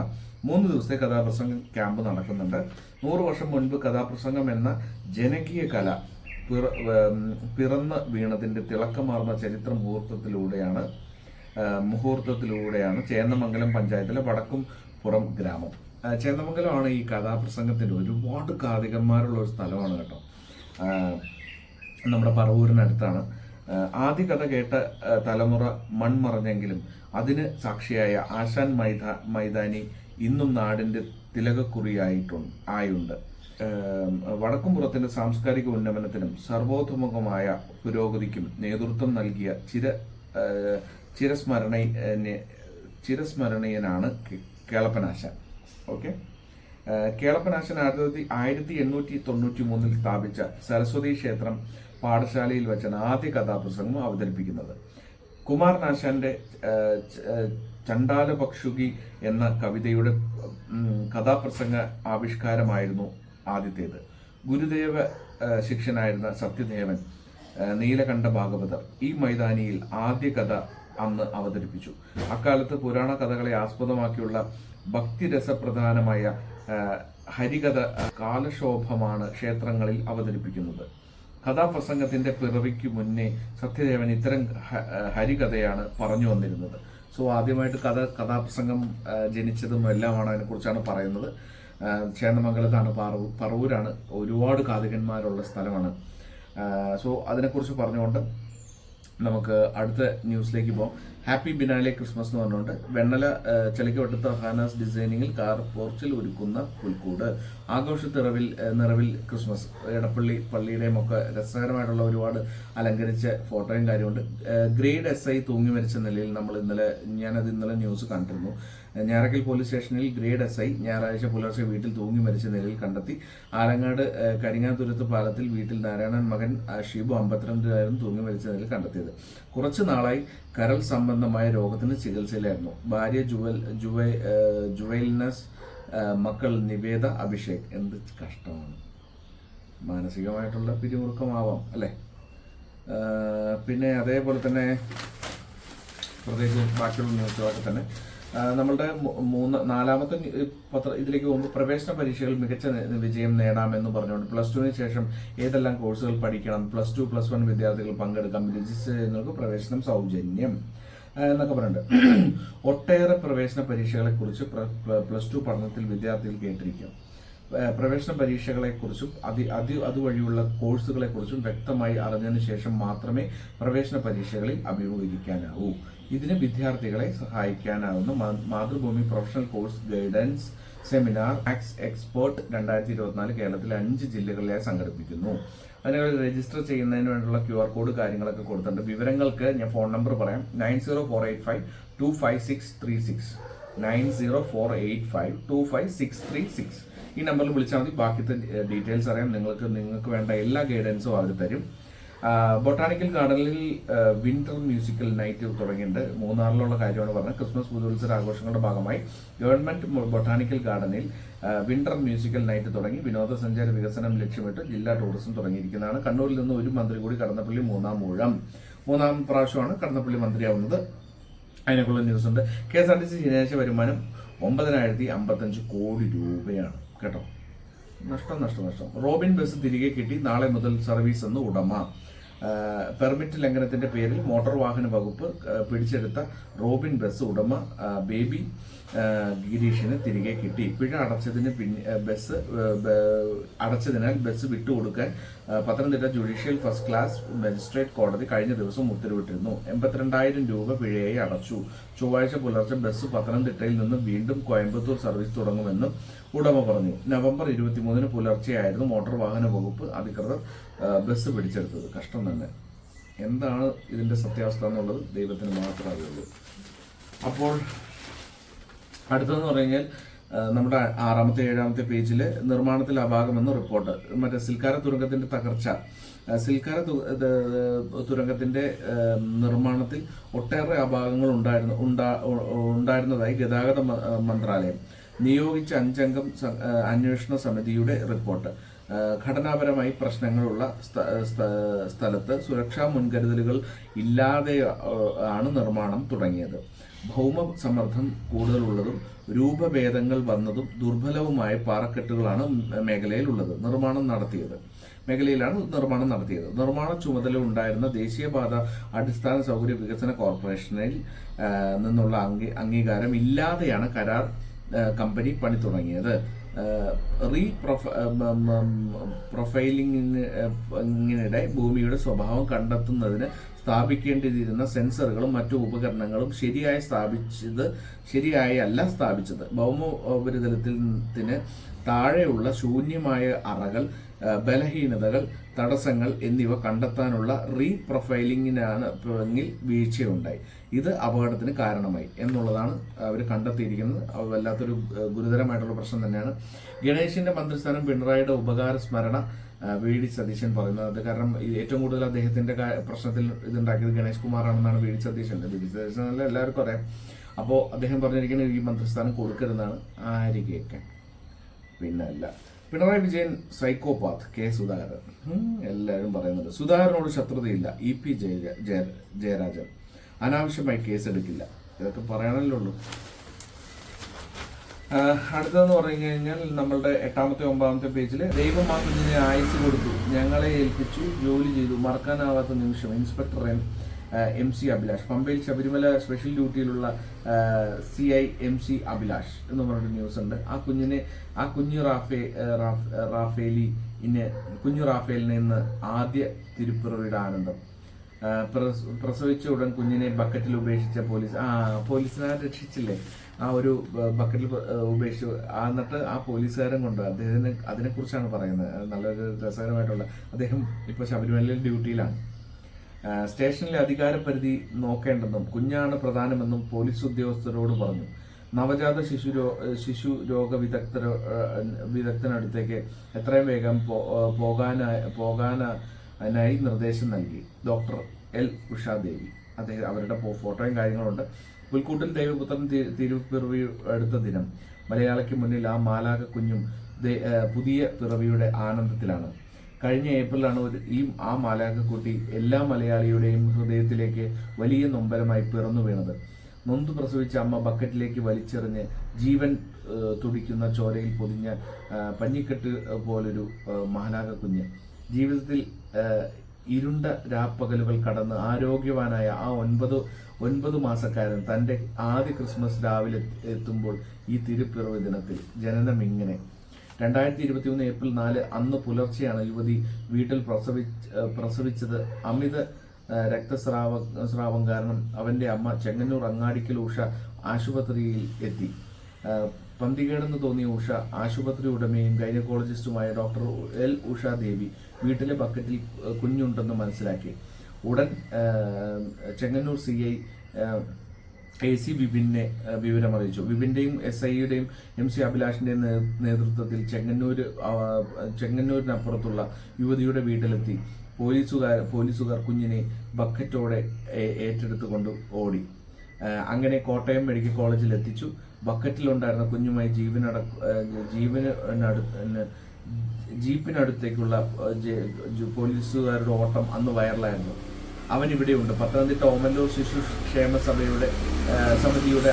മൂന്ന് ദിവസത്തെ കഥാപ്രസംഗം ക്യാമ്പ് നടക്കുന്നുണ്ട്. നൂറ് വർഷം മുൻപ് കഥാപ്രസംഗം എന്ന ജനകീയ കല പിറ- പിറന്ന് വീണതിന്റെ തിളക്കമാർന്ന ചരിത്ര മുഹൂർത്തത്തിലൂടെയാണ് മുഹൂർത്തത്തിലൂടെയാണ് ചേന്നമംഗലം പഞ്ചായത്തിലെ വടക്കും പുറം ഗ്രാമം. ചേന്നമംഗലമാണ് ഈ കഥാപ്രസംഗത്തിന്റെ ഒരുപാട് കാതികന്മാരുള്ള ഒരു സ്ഥലമാണ് കേട്ടോ. നമ്മുടെ പറവൂരിനടുത്താണ്. ആദ്യ കഥ കേട്ട തലമുറ മൺമറഞ്ഞെങ്കിലും അതിന് സാക്ഷിയായ ആശാൻ മൈതാ മൈതാനി ഇന്നും നാടിന്റെ തിലകക്കുറിയായിട്ടുണ്ട് ആയുണ്ട്. വടക്കുംപുറത്തിന്റെ സാംസ്കാരിക ഉന്നമനത്തിനും സർവോത്തമുഖമായ പുരോഗതിക്കും നേതൃത്വം നൽകിയ ചിര ചിരസ്മരണ ചിരസ്മരണീയനാണ് കേളപ്പനാശ ഓക്കെ? കേളപ്പനാശൻ ആയിരത്തി ആയിരത്തി എണ്ണൂറ്റി തൊണ്ണൂറ്റി മൂന്നിൽ സ്ഥാപിച്ച സരസ്വതി ക്ഷേത്രം പാഠശാലയിൽ വെച്ചാണ് ആദ്യ കഥാപ്രസംഗം അവതരിപ്പിക്കുന്നത്. കുമാരനാശാന്റെ ആ, പക്ഷുകി എന്ന കവിതയുടെ കഥാപ്രസംഗ ആവിഷ്കാരമായിരുന്നു ആദ്യത്തേത്. ഗുരുദേവ ശിക്ഷനായിരുന്ന സത്യദേവൻ നീലകണ്ഠ ഭാഗവതർ ഈ മൈതാനിയിൽ ആദ്യ കഥ അന്ന് അവതരിപ്പിച്ചു. അക്കാലത്ത് പുരാണ കഥകളെ ആസ്പദമാക്കിയുള്ള ഭക്തിരസപ്രധാനമായ ഹരികഥ കാലശോഭമാണ് ക്ഷേത്രങ്ങളിൽ അവതരിപ്പിക്കുന്നത്. കഥാപ്രസംഗത്തിന്റെ പിറവിക്ക് മുന്നേ സത്യദേവൻ ഇത്തരം ഹരികഥയാണ് പറഞ്ഞു വന്നിരുന്നത്. സോ ആദ്യമായിട്ട് കഥ കഥാപ്രസംഗം ജനിച്ചതും എല്ലാമാണ് അതിനെക്കുറിച്ചാണ് പറയുന്നത്. ചേന്നമംഗലത്താണ് പറവൂർ പറവൂരാണ്. ഒരുപാട് കാതികന്മാരുള്ള സ്ഥലമാണ്. സോ അതിനെക്കുറിച്ച് പറഞ്ഞുകൊണ്ട് നമുക്ക് അടുത്ത ന്യൂസിലേക്ക് പോകാം ഹാപ്പി ബിനാലെ ക്രിസ്മസ് എന്ന് പറഞ്ഞുകൊണ്ട് വെണ്ണല ചെളിക്കവട്ടത്ത് ഹാനാസ് ഡിസൈനിങ്ങിൽ കാർ പോർച്ചിൽ ഒരുക്കുന്ന പുൽക്കൂട്. ആഘോഷ നിറവിൽ ക്രിസ്മസ് എടപ്പള്ളി പള്ളിയുടെയും ഒക്കെ രസകരമായിട്ടുള്ള ഒരുപാട് അലങ്കരിച്ച ഫോട്ടോയും കാര്യമുണ്ട്. ഗ്രേഡ് എസ് ഐ തൂങ്ങി മരിച്ച നിലയിൽ നമ്മൾ ഇന്നലെ ഞാനത് ഇന്നലെ ന്യൂസ് കണ്ടിരുന്നു. ഞാറക്കൽ പോലീസ് സ്റ്റേഷനിൽ ഗ്രേഡ് എസ് ഐ ഞായറാഴ്ച പുലർച്ചെ വീട്ടിൽ തൂങ്ങി മരിച്ച നിലയിൽ കണ്ടെത്തി. ആലങ്ങാട് കരിങ്ങാതുരത്ത് പാലത്തിൽ വീട്ടിൽ നാരായണൻ മകൻ ഷിബു അമ്പത്തിരണ്ടിലായിരുന്നു തൂങ്ങി മരിച്ച നിലയിൽ കണ്ടെത്തിയത്. കുറച്ചു നാളായി കരൾ സംബന്ധമായ രോഗത്തിന് ചികിത്സയിലായിരുന്നു. ഭാര്യ ജുവൽ ജുവൈ ജുവൈൽനസ് മക്കൾ നിവേദ അഭിഷേക്. എന്ത് കഷ്ടമാണ്. മാനസികമായിട്ടുള്ള പിരിമുറുക്കമാവാം അല്ലേ? പിന്നെ അതേപോലെ തന്നെ പ്രത്യേകിച്ച് ബാക്കിയുള്ള ന്യൂസുകളൊക്കെ തന്നെ. നമ്മളുടെ മൂന്ന് നാലാമത്തെ പത്ര ഇതിലേക്ക് പോകുമ്പോൾ പ്രവേശന പരീക്ഷകൾ മികച്ച വിജയം നേടാമെന്ന് പറഞ്ഞുകൊണ്ട് പ്ലസ് ടുവിന് ശേഷം ഏതെല്ലാം കോഴ്സുകൾ പഠിക്കണം പ്ലസ് ടു പ്ലസ് വൺ വിദ്യാർത്ഥികൾ പങ്കെടുക്കാം രജിസ്റ്റർ ചെയ്യുന്നവർക്ക് പ്രവേശനം സൗജന്യം എന്നൊക്കെ പറയുന്നുണ്ട് ഒട്ടേറെ പ്രവേശന പരീക്ഷകളെ കുറിച്ച് പ്ലസ് ടു പഠനത്തിൽ വിദ്യാർത്ഥികൾ കേട്ടിരിക്കും. പ്രവേശന പരീക്ഷകളെക്കുറിച്ചും അതി അതി അതുവഴിയുള്ള കോഴ്സുകളെക്കുറിച്ചും വ്യക്തമായി അറിഞ്ഞതിന് ശേഷം മാത്രമേ പ്രവേശന പരീക്ഷകളിൽ അഭിമുഖീകരിക്കാനാവൂ. ഇതിന് വിദ്യാർത്ഥികളെ സഹായിക്കാനാവുന്ന Mathrubhumi professional course guidance seminar ax export രണ്ടായിരത്തി ഇരുപത്തിനാല് കേരളത്തിലെ അഞ്ച് ജില്ലകളിലായി സംഘടിപ്പിക്കുന്നു. അതിനെ രജിസ്റ്റർ ചെയ്യുന്നതിന് വേണ്ടിയുള്ള ക്യു ആർ കോഡ് കാര്യങ്ങളൊക്കെ കൊടുത്തിട്ടുണ്ട്. വിവരങ്ങൾക്ക് ഞാൻ ഫോൺ നമ്പർ പറയാം. Nine zero four eight five two five six three six. Nine zero four eight five two five six three six. ഈ നമ്പറിൽ വിളിച്ചാൽ മതി. ബാക്കിത്തെ ഡീറ്റെയിൽസ് അറിയാം. നിങ്ങൾക്ക് നിങ്ങൾക്ക് വേണ്ട എല്ലാ ഗൈഡൻസും അവർ തരും. ബൊട്ടാണിക്കൽ ഗാർഡനിൽ വിന്റർ മ്യൂസിക്കൽ നൈറ്റ് തുടങ്ങിയിട്ടുണ്ട്. മൂന്നാറിലുള്ള കാര്യമാണ് പറഞ്ഞത്. ക്രിസ്മസ് പുതുത്സര ആഘോഷങ്ങളുടെ ഭാഗമായി ഗവൺമെന്റ് ബൊട്ടാണിക്കൽ ഗാർഡനിൽ വിന്റർ മ്യൂസിക്കൽ നൈറ്റ് തുടങ്ങി വിനോദസഞ്ചാര വികസനം ലക്ഷ്യമിട്ട് ജില്ലാ ടൂറിസം തുടങ്ങിയിരിക്കുന്നതാണ്. കണ്ണൂരിൽ നിന്ന് ഒരു മന്ത്രി കൂടി കടന്നപ്പള്ളി മൂന്നാം മൂഴം മൂന്നാം പ്രാവശ്യമാണ് കടന്നപ്പള്ളി മന്ത്രിയാവുന്നത്. അതിനൊക്കെയുള്ള ന്യൂസ് ഉണ്ട്. K S R T C ശനിയാഴ്ച വരുമാനം ഒമ്പതിനായിരത്തി അമ്പത്തഞ്ച് കോടി രൂപയാണ്. കേട്ടോ? നഷ്ടം നഷ്ടം നഷ്ടം. റോബിൻ ബസ് തിരികെ കിട്ടി. നാളെ മുതൽ സർവീസ് എന്ന് ഉടമ. പെർമിറ്റ് ലംഘനത്തിന്റെ പേരിൽ മോട്ടോർ വാഹന വകുപ്പ് പിടിച്ചെടുത്ത റോബിൻ ബസ് ഉടമ ബേബി ഗിരീഷിന് തിരികെ കിട്ടി. പിഴ അടച്ചതിന് പിന്നെ ബസ് അടച്ചതിനാൽ ബസ് വിട്ടുകൊടുക്കാൻ Pathanamthitta judicial first class magistrate കോടതി കഴിഞ്ഞ ദിവസം ഉത്തരവിട്ടിരുന്നു. എൺപത്തിരണ്ടായിരം രൂപ പിഴയായി അടച്ചു. ചൊവ്വാഴ്ച പുലർച്ചെ ബസ് പത്തനംതിട്ടയിൽ നിന്ന് വീണ്ടും കോയമ്പത്തൂർ സർവീസ് തുടങ്ങുമെന്ന് ഉടമ പറഞ്ഞു. നവംബർ ഇരുപത്തിമൂന്നിന് പുലർച്ചെയായിരുന്നു മോട്ടോർ വാഹന വകുപ്പ് അധികൃതർ ബസ് പിടിച്ചെടുത്തത്. കഷ്ടം തന്നെ. എന്താണ് ഇതിന്റെ സത്യാവസ്ഥ എന്നുള്ളത് ദൈവത്തിന് മാത്രമേ അറിയുള്ളൂ. അപ്പോൾ അടുത്തതെന്ന് പറഞ്ഞു കഴിഞ്ഞാൽ നമ്മുടെ ആറാമത്തെ ഏഴാമത്തെ പേജിൽ നിർമ്മാണത്തിൽ അപാകമെന്ന് റിപ്പോർട്ട്. മറ്റേ സിൽക്കാര തുരങ്കത്തിന്റെ തകർച്ച. സിൽക്കാര തുരങ്കത്തിന്റെ നിർമ്മാണത്തിൽ ഒട്ടേറെ അപാകങ്ങൾ ഉണ്ടായിരുന്നു ഉണ്ടാ- ഉണ്ടായിരുന്നതായി ഗതാഗത മന്ത്രാലയം നിയോഗിച്ച അഞ്ചംഗം അന്വേഷണ സമിതിയുടെ റിപ്പോർട്ട്. ഘടനാപരമായി പ്രശ്നങ്ങളുള്ള സ്ഥ- സ്ഥ- സ്ഥലത്ത് സുരക്ഷാ മുൻകരുതലുകൾ ഇല്ലാതെ ആണ് നിർമ്മാണം തുടങ്ങിയത്. ഭൗമ സമ്മർദ്ദം കൂടുതലുള്ളതും രൂപഭേദങ്ങൾ വന്നതും ദുർബലവുമായ പാറക്കെട്ടുകളാണ് മേഖലയിലുള്ളത് നിർമ്മാണം നടത്തിയത്. മേഖലയിലാണ് നിർമ്മാണം നടത്തിയത്. നിർമ്മാണ ചുമതല ഉണ്ടായിരുന്ന ദേശീയപാത അടിസ്ഥാന സൗകര്യ വികസന കോർപ്പറേഷനിൽ നിന്നുള്ള അംഗീ- അംഗീകാരം ഇല്ലാതെയാണ് കരാർ കമ്പനി പണി തുടങ്ങിയത്. റീ പ്രൊഫ പ്രൊഫൈലിംഗിനിടെ ഭൂമിയുടെ സ്വഭാവം കണ്ടെത്തുന്നതിന് സ്ഥാപിക്കേണ്ടിയിരുന്ന സെൻസറുകളും മറ്റു ഉപകരണങ്ങളും ശരിയായി സ്ഥാപിച്ചത് ശരിയായി അല്ല സ്ഥാപിച്ചത്. ഭൗമ താഴെയുള്ള ശൂന്യമായ അറകൾ ബലഹീനതകൾ തടസ്സങ്ങൾ എന്നിവ കണ്ടെത്താനുള്ള റീ പ്രൊഫൈലിംഗിനാണ് വീഴ്ചയുണ്ടായി. ഇത് അപകടത്തിന് കാരണമായി എന്നുള്ളതാണ് അവർ കണ്ടെത്തിയിരിക്കുന്നത്. വല്ലാത്തൊരു ഗുരുതരമായിട്ടുള്ള പ്രശ്നം തന്നെയാണ്. ഗണേശിന്റെ മന്ത്രിസ്ഥാനം പിണറായിയുടെ ഉപകാര സ്മരണ വി ഡി സതീശൻ പറയുന്നത്. കാരണം ഏറ്റവും കൂടുതൽ അദ്ദേഹത്തിന്റെ പ്രശ്നത്തിൽ ഇതുണ്ടാക്കിയത് Ganesh കുമാറാണെന്നാണ് V D Satheesan V D Satheesan എല്ലാവർക്കും അറിയാം. അപ്പോൾ അദ്ദേഹം പറഞ്ഞിരിക്കുന്നത് ഈ മന്ത്രിസ്ഥാനം കൊടുക്കരുതെന്നാണ്. ആരികയൊക്കെ പിന്നെ അല്ല പിണറായി വിജയൻ സൈക്കോപാത്ത് കെ സുധാകരൻ. എല്ലാവരും പറയുന്നുണ്ട് സുധാകരനോട് ശത്രുതയില്ല. ഇ പി ജയ ജയ- ജയരാജൻ. അനാവശ്യമായി കേസെടുക്കില്ല. ഇതൊക്കെ പറയണല്ലോ ഉള്ളൂ അടുത്തതെന്ന് പറഞ്ഞു കഴിഞ്ഞാൽ നമ്മളുടെ എട്ടാമത്തെ ഒമ്പതാമത്തെ പേജിൽ ദൈവം മാത്രത്തിനെ ആയുസ് കൊടുത്തു ഞങ്ങളെ ഏൽപ്പിച്ചു ജോലി ചെയ്തു മറക്കാനാവാത്ത നിമിഷം. Inspector M M C Abhilash പമ്പയിൽ Sabarimala special ഡ്യൂട്ടിയിലുള്ള C I M C Abhilash എന്ന് പറഞ്ഞൊരു ന്യൂസ് ഉണ്ട്. ആ കുഞ്ഞിനെ ആ കുഞ്ഞു റാഫേ റാഫേലി ഇന്ന് കുഞ്ഞു റാഫേലിനെ ഇന്ന് ആദ്യ തിരുപ്പിറവിയുടെ ആനന്ദം. പ്രസവിച്ച ഉടൻ കുഞ്ഞിനെ ബക്കറ്റിൽ ഉപേക്ഷിച്ച പോലീസ് ആ പോലീസിനെ രക്ഷിച്ചില്ലേ ആ ഒരു ബക്കറ്റിൽ ഉപേക്ഷിച്ചു എന്നിട്ട് ആ പോലീസുകാരൻ കൊണ്ട് അദ്ദേഹത്തിന് അതിനെക്കുറിച്ചാണ് പറയുന്നത്. നല്ലൊരു രസകരമായിട്ടുള്ള അദ്ദേഹം ഇപ്പോൾ ശബരിമലയിൽ ഡ്യൂട്ടിയിലാണ്. സ്റ്റേഷനിലെ അധികാരപരിധി നോക്കേണ്ടെന്നും കുഞ്ഞാണ് പ്രധാനമെന്നും പോലീസ് ഉദ്യോഗസ്ഥരോട് പറഞ്ഞു. നവജാത ശിശു ശിശു രോഗ വിദഗ്ധ വിദഗ്ധനടുത്തേക്ക് എത്രയും വേഗം പോകാനായി പോകാനായി നിർദ്ദേശം നൽകി. Doctor L Ushadevi. അദ്ദേഹം അവരുടെ ഫോട്ടോയും കാര്യങ്ങളുണ്ട്. പുൽക്കൂട്ടിൽ ദൈവപുത്രൻ തിരുപ്പിറവി എടുത്ത ദിനം. മലയാളിക്ക് മുന്നിൽ ആ മാലാക കുഞ്ഞും പുതിയ പിറവിയുടെ ആനന്ദത്തിലാണ്. കഴിഞ്ഞ ഏപ്രിലാണ് ഒരു ഈ ആ മാലാകക്കുട്ടി എല്ലാ മലയാളിയുടെയും ഹൃദയത്തിലേക്ക് വലിയ നൊമ്പരമായി പിറന്നു വീണത്. നൊന്ത് പ്രസവിച്ച അമ്മ ബക്കറ്റിലേക്ക് വലിച്ചെറിഞ്ഞ് ജീവൻ തുടിക്കുന്ന ചോരയിൽ പൊതിഞ്ഞ പഞ്ഞിക്കെട്ട് പോലൊരു മാലാക കുഞ്ഞ്. ജീവിതത്തിൽ ഇരുണ്ട രാപ്പകലുകൾ കടന്ന് ആരോഗ്യവാനായ ആ ഒൻപത് ഒൻപത് മാസക്കാരൻ തന്റെ ആദ്യ ക്രിസ്മസ് രാവിലെ എത്തുമ്പോൾ ഈ തിരുപ്പിറവ് ദിനത്തിൽ ജനനം ഇങ്ങനെ. രണ്ടായിരത്തി ഇരുപത്തി മൂന്ന് ഏപ്രിൽ നാല് അന്ന് പുലർച്ചെയാണ് യുവതി വീട്ടിൽ പ്രസവി പ്രസവിച്ചത്. അമിത രക്തസ്രാവ സ്രാവം കാരണം അവന്റെ അമ്മ ചെങ്ങന്നൂർ അങ്ങാടിക്കൽ ഉഷ ആശുപത്രിയിൽ എത്തി. പന്തികേടെന്ന് തോന്നിയ ഉഷ ആശുപത്രി ഉടമയും ഗൈനക്കോളജിസ്റ്റുമായ ഡോക്ടർ എൽ ഉഷ ദേവി വീട്ടിലെ ബക്കറ്റിൽ കുഞ്ഞുണ്ടെന്ന് മനസ്സിലാക്കി. ഉടൻ Chengannur C I A C വിപിനെ വിവരമറിയിച്ചു. വിപിന്റെയും എസ് ഐയുടെയും എം സി അഭിലാഷിന്റെയും നേതൃത്വത്തിൽ ചെങ്ങന്നൂര് ചെങ്ങന്നൂരിനപ്പുറത്തുള്ള യുവതിയുടെ വീട്ടിലെത്തി. പോലീസുകാർ പോലീസുകാർ കുഞ്ഞിനെ ബക്കറ്റോടെ ഏറ്റെടുത്തുകൊണ്ട് ഓടി. അങ്ങനെ കോട്ടയം മെഡിക്കൽ കോളേജിൽ എത്തിച്ചു ബക്കറ്റിലുണ്ടായിരുന്ന കുഞ്ഞുമായി ജീവനട ജീവന് ജീപ്പിനടുത്തേക്കുള്ള പോലീസുകാരുടെ ഓട്ടം അന്ന് വൈറലായിരുന്നു. അവൻ ഇവിടെയുണ്ട് പത്തനംതിട്ട ഓമല്ലൂർ ശിശു ക്ഷേമ സഭയുടെ സമിതിയുടെ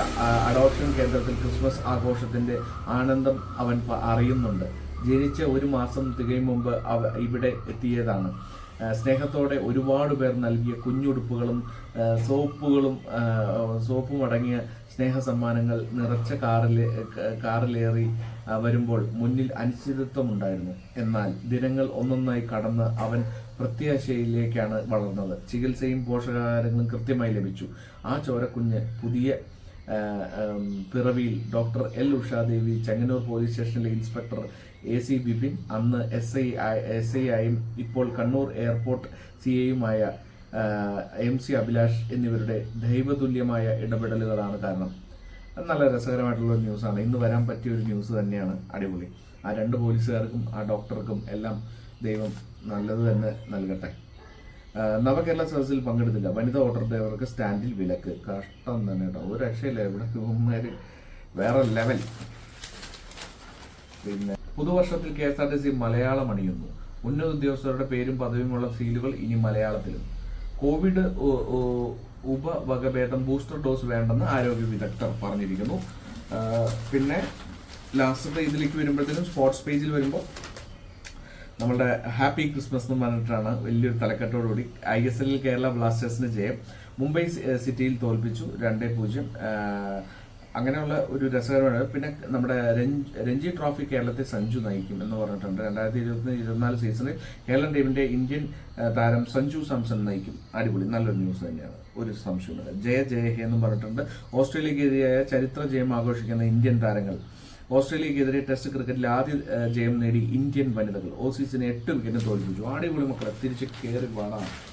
അഡോപ്ഷൻ കേന്ദ്രത്തിൽ ക്രിസ്മസ് ആഘോഷത്തിന്റെ ആനന്ദം അവൻ അറിയുന്നുണ്ട്. ജനിച്ച ഒരു മാസം തികയും മുമ്പ് ഇവിടെ എത്തിയതാണ്. സ്നേഹത്തോടെ ഒരുപാട് പേർ നൽകിയ കുഞ്ഞുടുപ്പുകളും സോപ്പുകളും സോപ്പും അടങ്ങിയ സ്നേഹ സമ്മാനങ്ങൾ നിറച്ച കാറിലെ കാറിലേറി വരുമ്പോൾ മുന്നിൽ അനിശ്ചിതത്വമുണ്ടായിരുന്നു. എന്നാൽ ദിനങ്ങൾ ഒന്നൊന്നായി കടന്ന് അവൻ പ്രത്യാശയിലേക്കാണ് വളർന്നത്. ചികിത്സയും പോഷകാഹാരങ്ങളും കൃത്യമായി ലഭിച്ചു. ആ ചോരക്കുഞ്ഞ് പുതിയ പിറവിയിൽ doctor L Ushadevi Chengannur police സ്റ്റേഷനിലെ ഇൻസ്പെക്ടർ എ സി ബിപിൻ അന്ന് എസ് ഐ എസ് ഐ ആയും ഇപ്പോൾ കണ്ണൂർ എയർപോർട്ട് സി ഐയുമായ എം സി അഭിലാഷ് എന്നിവരുടെ ദൈവതുല്യമായ ഇടപെടലുകളാണ് കാരണം. നല്ല രസകരമായിട്ടുള്ള ന്യൂസാണ് ഇന്ന് വരാൻ പറ്റിയ ഒരു ന്യൂസ് തന്നെയാണ്. അടിപൊളി. ആ രണ്ട് പോലീസുകാർക്കും ആ ഡോക്ടർക്കും എല്ലാം ദൈവം നല്ലത് തന്നെ നൽകട്ടെ. നവകേരള സദസ്സിൽ പങ്കെടുത്തില്ല. വനിതാ ഓട്ടർ ഡ്രൈവർക്ക് സ്റ്റാൻഡിൽ വിലക്ക്. കഷ്ടം തന്നെ കേട്ടോ. ഒരു രക്ഷയില്ല. ഇവിടെ ഹ്യൂമന്മാർ വേറെ ലെവൽ പിന്നെ പുതുവർഷത്തിൽ K S R T C Malayalam അണിയുന്നു. ഉന്നത ഉദ്യോഗസ്ഥരുടെ പേരും പദവിയുമുള്ള സീലുകൾ ഇനി മലയാളത്തിലും. കോവിഡ് ഉപവകഭേദം ബൂസ്റ്റർ ഡോസ് വേണ്ടെന്ന് ആരോഗ്യ വിദഗ്ധർ പറഞ്ഞിരിക്കുന്നു. പിന്നെ ലാസ്റ്റത്തെ ഇതിലേക്ക് വരുമ്പോഴത്തേനും സ്പോർട്സ് പേജിൽ വരുമ്പോൾ നമ്മുടെ ഹാപ്പി ക്രിസ്മസ് എന്ന് പറഞ്ഞിട്ടാണ് വലിയൊരു തലക്കെട്ടോടുകൂടി ഐ എസ് എല്ലിൽ കേരള ബ്ലാസ്റ്റേഴ്സിന് ജയം. മുംബൈ സിറ്റിയിൽ തോൽപ്പിച്ചു രണ്ടേ പൂജ്യം. അങ്ങനെയുള്ള ഒരു രസകരമാണ്. പിന്നെ നമ്മുടെ രഞ്ജ്- ട്രോഫി കേരളത്തെ സഞ്ജു നയിക്കും എന്ന് പറഞ്ഞിട്ടുണ്ട്. രണ്ടായിരത്തി ഇരുപത്തി ഇരുപത്തിനാല് സീസണിൽ കേരള ടീമിന്റെ ഇന്ത്യൻ താരം സഞ്ജു സാംസൺ നയിക്കും. അടിപൊളി നല്ലൊരു ന്യൂസ് തന്നെയാണ്. ഒരു സംശയമില്ല ജയ ജയ ഹേ എന്ന് പറഞ്ഞിട്ടുണ്ട്. ഓസ്ട്രേലിയക്കെതിരായ ചരിത്ര ജയം ആഘോഷിക്കുന്ന ഇന്ത്യൻ താരങ്ങൾ. ഓസ്ട്രേലിയക്കെതിരെ ടെസ്റ്റ് ക്രിക്കറ്റിൽ ആദ്യ ജയം നേടി ഇന്ത്യൻ വനിതകൾ. ഓസീസിനെ എട്ട് വിക്കറ്റിന് തോൽപ്പിച്ചു. അടിപൊളി മക്കളെ തിരിച്ച് കയറി വേണം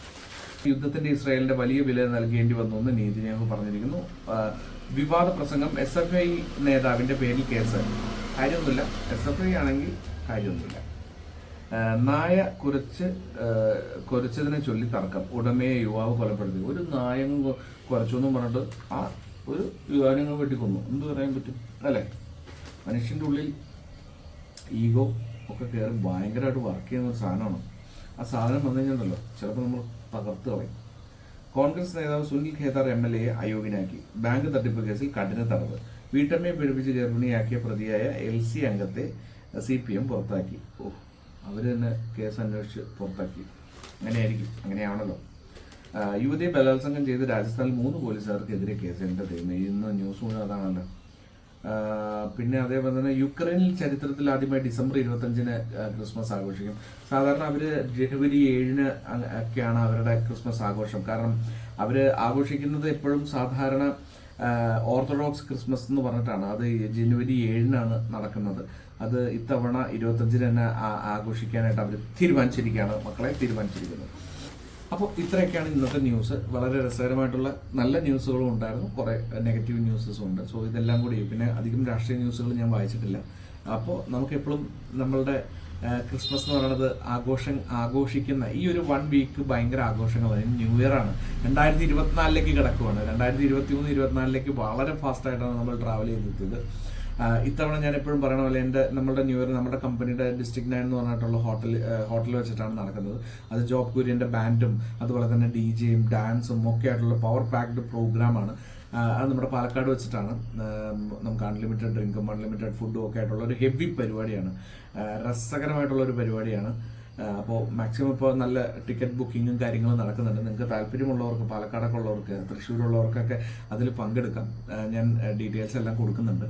യുദ്ധത്തിന്റെ ഇസ്രായേലിന്റെ വലിയ വില നൽകേണ്ടി വന്നു എന്ന് നീതിന്യാഹ് പറഞ്ഞിരിക്കുന്നു. വിവാദ പ്രസംഗം എസ് എഫ് ഐ നേതാവിന്റെ പേരിൽ കേസ്. കാര്യമൊന്നുമില്ല. എസ് എഫ് ഐ ആണെങ്കിൽ കാര്യമൊന്നുമില്ല. നായ കുരച്ച് കുറച്ചതിനെ ചൊല്ലി തർക്കം. ഉടമയെ യുവാവ് കൊലപ്പെടുത്തി. ഒരു നായം കുറച്ചൊന്നും പറഞ്ഞിട്ട് ആ ഒരു യുവാനങ്ങൾ വെട്ടിക്കൊന്നു. എന്ത് പറയാൻ പറ്റും? അല്ലേ? മനുഷ്യന്റെ ഉള്ളിൽ ഈഗോ ഒക്കെ കയറി ഭയങ്കരമായിട്ട് വർക്ക് ചെയ്യുന്ന ഒരു സാധനമാണ്. ആ സാധനം വന്നു കഴിഞ്ഞാൽ ചിലപ്പോൾ നമ്മൾ തകർത്ത് കളയും. കോൺഗ്രസ് നേതാവ് സുനിൽ ഖേദാർ എം എൽ എയെ അയോഗ്യനാക്കി. ബാങ്ക് തട്ടിപ്പ് കേസിൽ കഠിന തടവ്. വീട്ടമ്മയെ പീഡിപ്പിച്ച് ഗർഭിണിയാക്കിയ പ്രതിയായ എൽ സി അംഗത്തെ സി പി എം പുറത്താക്കി. ഓ അവർ തന്നെ കേസ് അന്വേഷിച്ച് പുറത്താക്കി. അങ്ങനെയായിരിക്കും. അങ്ങനെയാണല്ലോ. യുവതിയെ ബലാത്സംഗം ചെയ്ത് രാജസ്ഥാനിൽ മൂന്ന് പോലീസുകാർക്കെതിരെ കേസ് എന്റെ ഇന്ന് ന്യൂസ് മുഴുവൻ അതാണല്ലോ പിന്നെ അതേപോലെ തന്നെ യുക്രൈനിൽ ചരിത്രത്തിൽ ആദ്യമായി ഡിസംബർ ഇരുപത്തഞ്ചിന് ക്രിസ്മസ് ആഘോഷിക്കും. സാധാരണ അവർ ജനുവരി ഏഴിന് ഒക്കെയാണ് അവരുടെ ക്രിസ്മസ് ആഘോഷം. കാരണം അവർ ആഘോഷിക്കുന്നത് എപ്പോഴും സാധാരണ ഓർത്തഡോക്സ് ക്രിസ്മസ് എന്ന് പറഞ്ഞിട്ടാണ്. അത് ജനുവരി ഏഴിനാണ് നടക്കുന്നത്. അത് ഇത്തവണ ഇരുപത്തഞ്ചിന് തന്നെ ആഘോഷിക്കാനായിട്ട് അവർ തീരുമാനിച്ചിരിക്കുകയാണ്. മക്കളെ തീരുമാനിച്ചിരിക്കുന്നത്. അപ്പോൾ ഇത്രയൊക്കെയാണ് ഇന്നത്തെ ന്യൂസ് വളരെ രസകരമായിട്ടുള്ള നല്ല ന്യൂസുകളും ഉണ്ടായിരുന്നു. കുറേ നെഗറ്റീവ് ന്യൂസസും ഉണ്ട്. സോ ഇതെല്ലാം കൂടി പിന്നെ അധികം രാഷ്ട്രീയ ന്യൂസുകൾ ഞാൻ വായിച്ചിട്ടില്ല. അപ്പോൾ നമുക്ക് എപ്പോഴും നമ്മളുടെ ക്രിസ്മസ് എന്ന് പറയുന്നത് ആഘോഷം ആഘോഷിക്കുന്ന ഈ ഒരു വൺ വീക്ക് ഭയങ്കര ആഘോഷങ്ങളാണ്. ന്യൂ ഇയർ ആണ്. രണ്ടായിരത്തി ഇരുപത്തിനാലിലേക്ക് കിടക്കുവാണ്. രണ്ടായിരത്തി ഇരുപത്തി മൂന്ന് ഇരുപത്തിനാലിലേക്ക് വളരെ ഫാസ്റ്റായിട്ടാണ് നമ്മൾ ട്രാവൽ ചെയ്തെത്തിയത്. ഇത്തവണ ഞാൻ എപ്പോഴും പറയണ പോലെ എന്റെ നമ്മുടെ ന്യൂ ഇയർ നമ്മുടെ കമ്പനിയുടെ ഡിസ്ട്രിക്ട് നയൻ എന്ന് പറഞ്ഞിട്ടുള്ള ഹോട്ടൽ ഹോട്ടലിൽ വെച്ചിട്ടാണ് നടക്കുന്നത്. അത് ജോബ് കുര്യന്റെ ബാൻഡും അതുപോലെ തന്നെ ഡി ജെയും ഡാൻസും ഒക്കെ ആയിട്ടുള്ള പവർ പാക്ഡ് പ്രോഗ്രാമാണ് അത് നമ്മുടെ പാലക്കാട് വെച്ചിട്ടാണ്. നമുക്ക് അൺലിമിറ്റഡ് ഡ്രിങ്കും അൺലിമിറ്റഡ് ഫുഡും ഒക്കെ ആയിട്ടുള്ള ഒരു ഹെവി പരിപാടിയാണ്. രസകരമായിട്ടുള്ള ഒരു പരിപാടിയാണ്. അപ്പോൾ മാക്സിമം ഇപ്പോൾ നല്ല ടിക്കറ്റ് ബുക്കിങ്ങും കാര്യങ്ങളും നടക്കുന്നുണ്ട്. നിങ്ങൾക്ക് താല്പര്യമുള്ളവർക്ക് പാലക്കാടൊക്കെ ഉള്ളവർക്ക് തൃശ്ശൂരുള്ളവർക്കൊക്കെ അതിൽ പങ്കെടുക്കാം. ഞാൻ ഡീറ്റെയിൽസ് എല്ലാം കൊടുക്കുന്നുണ്ട്.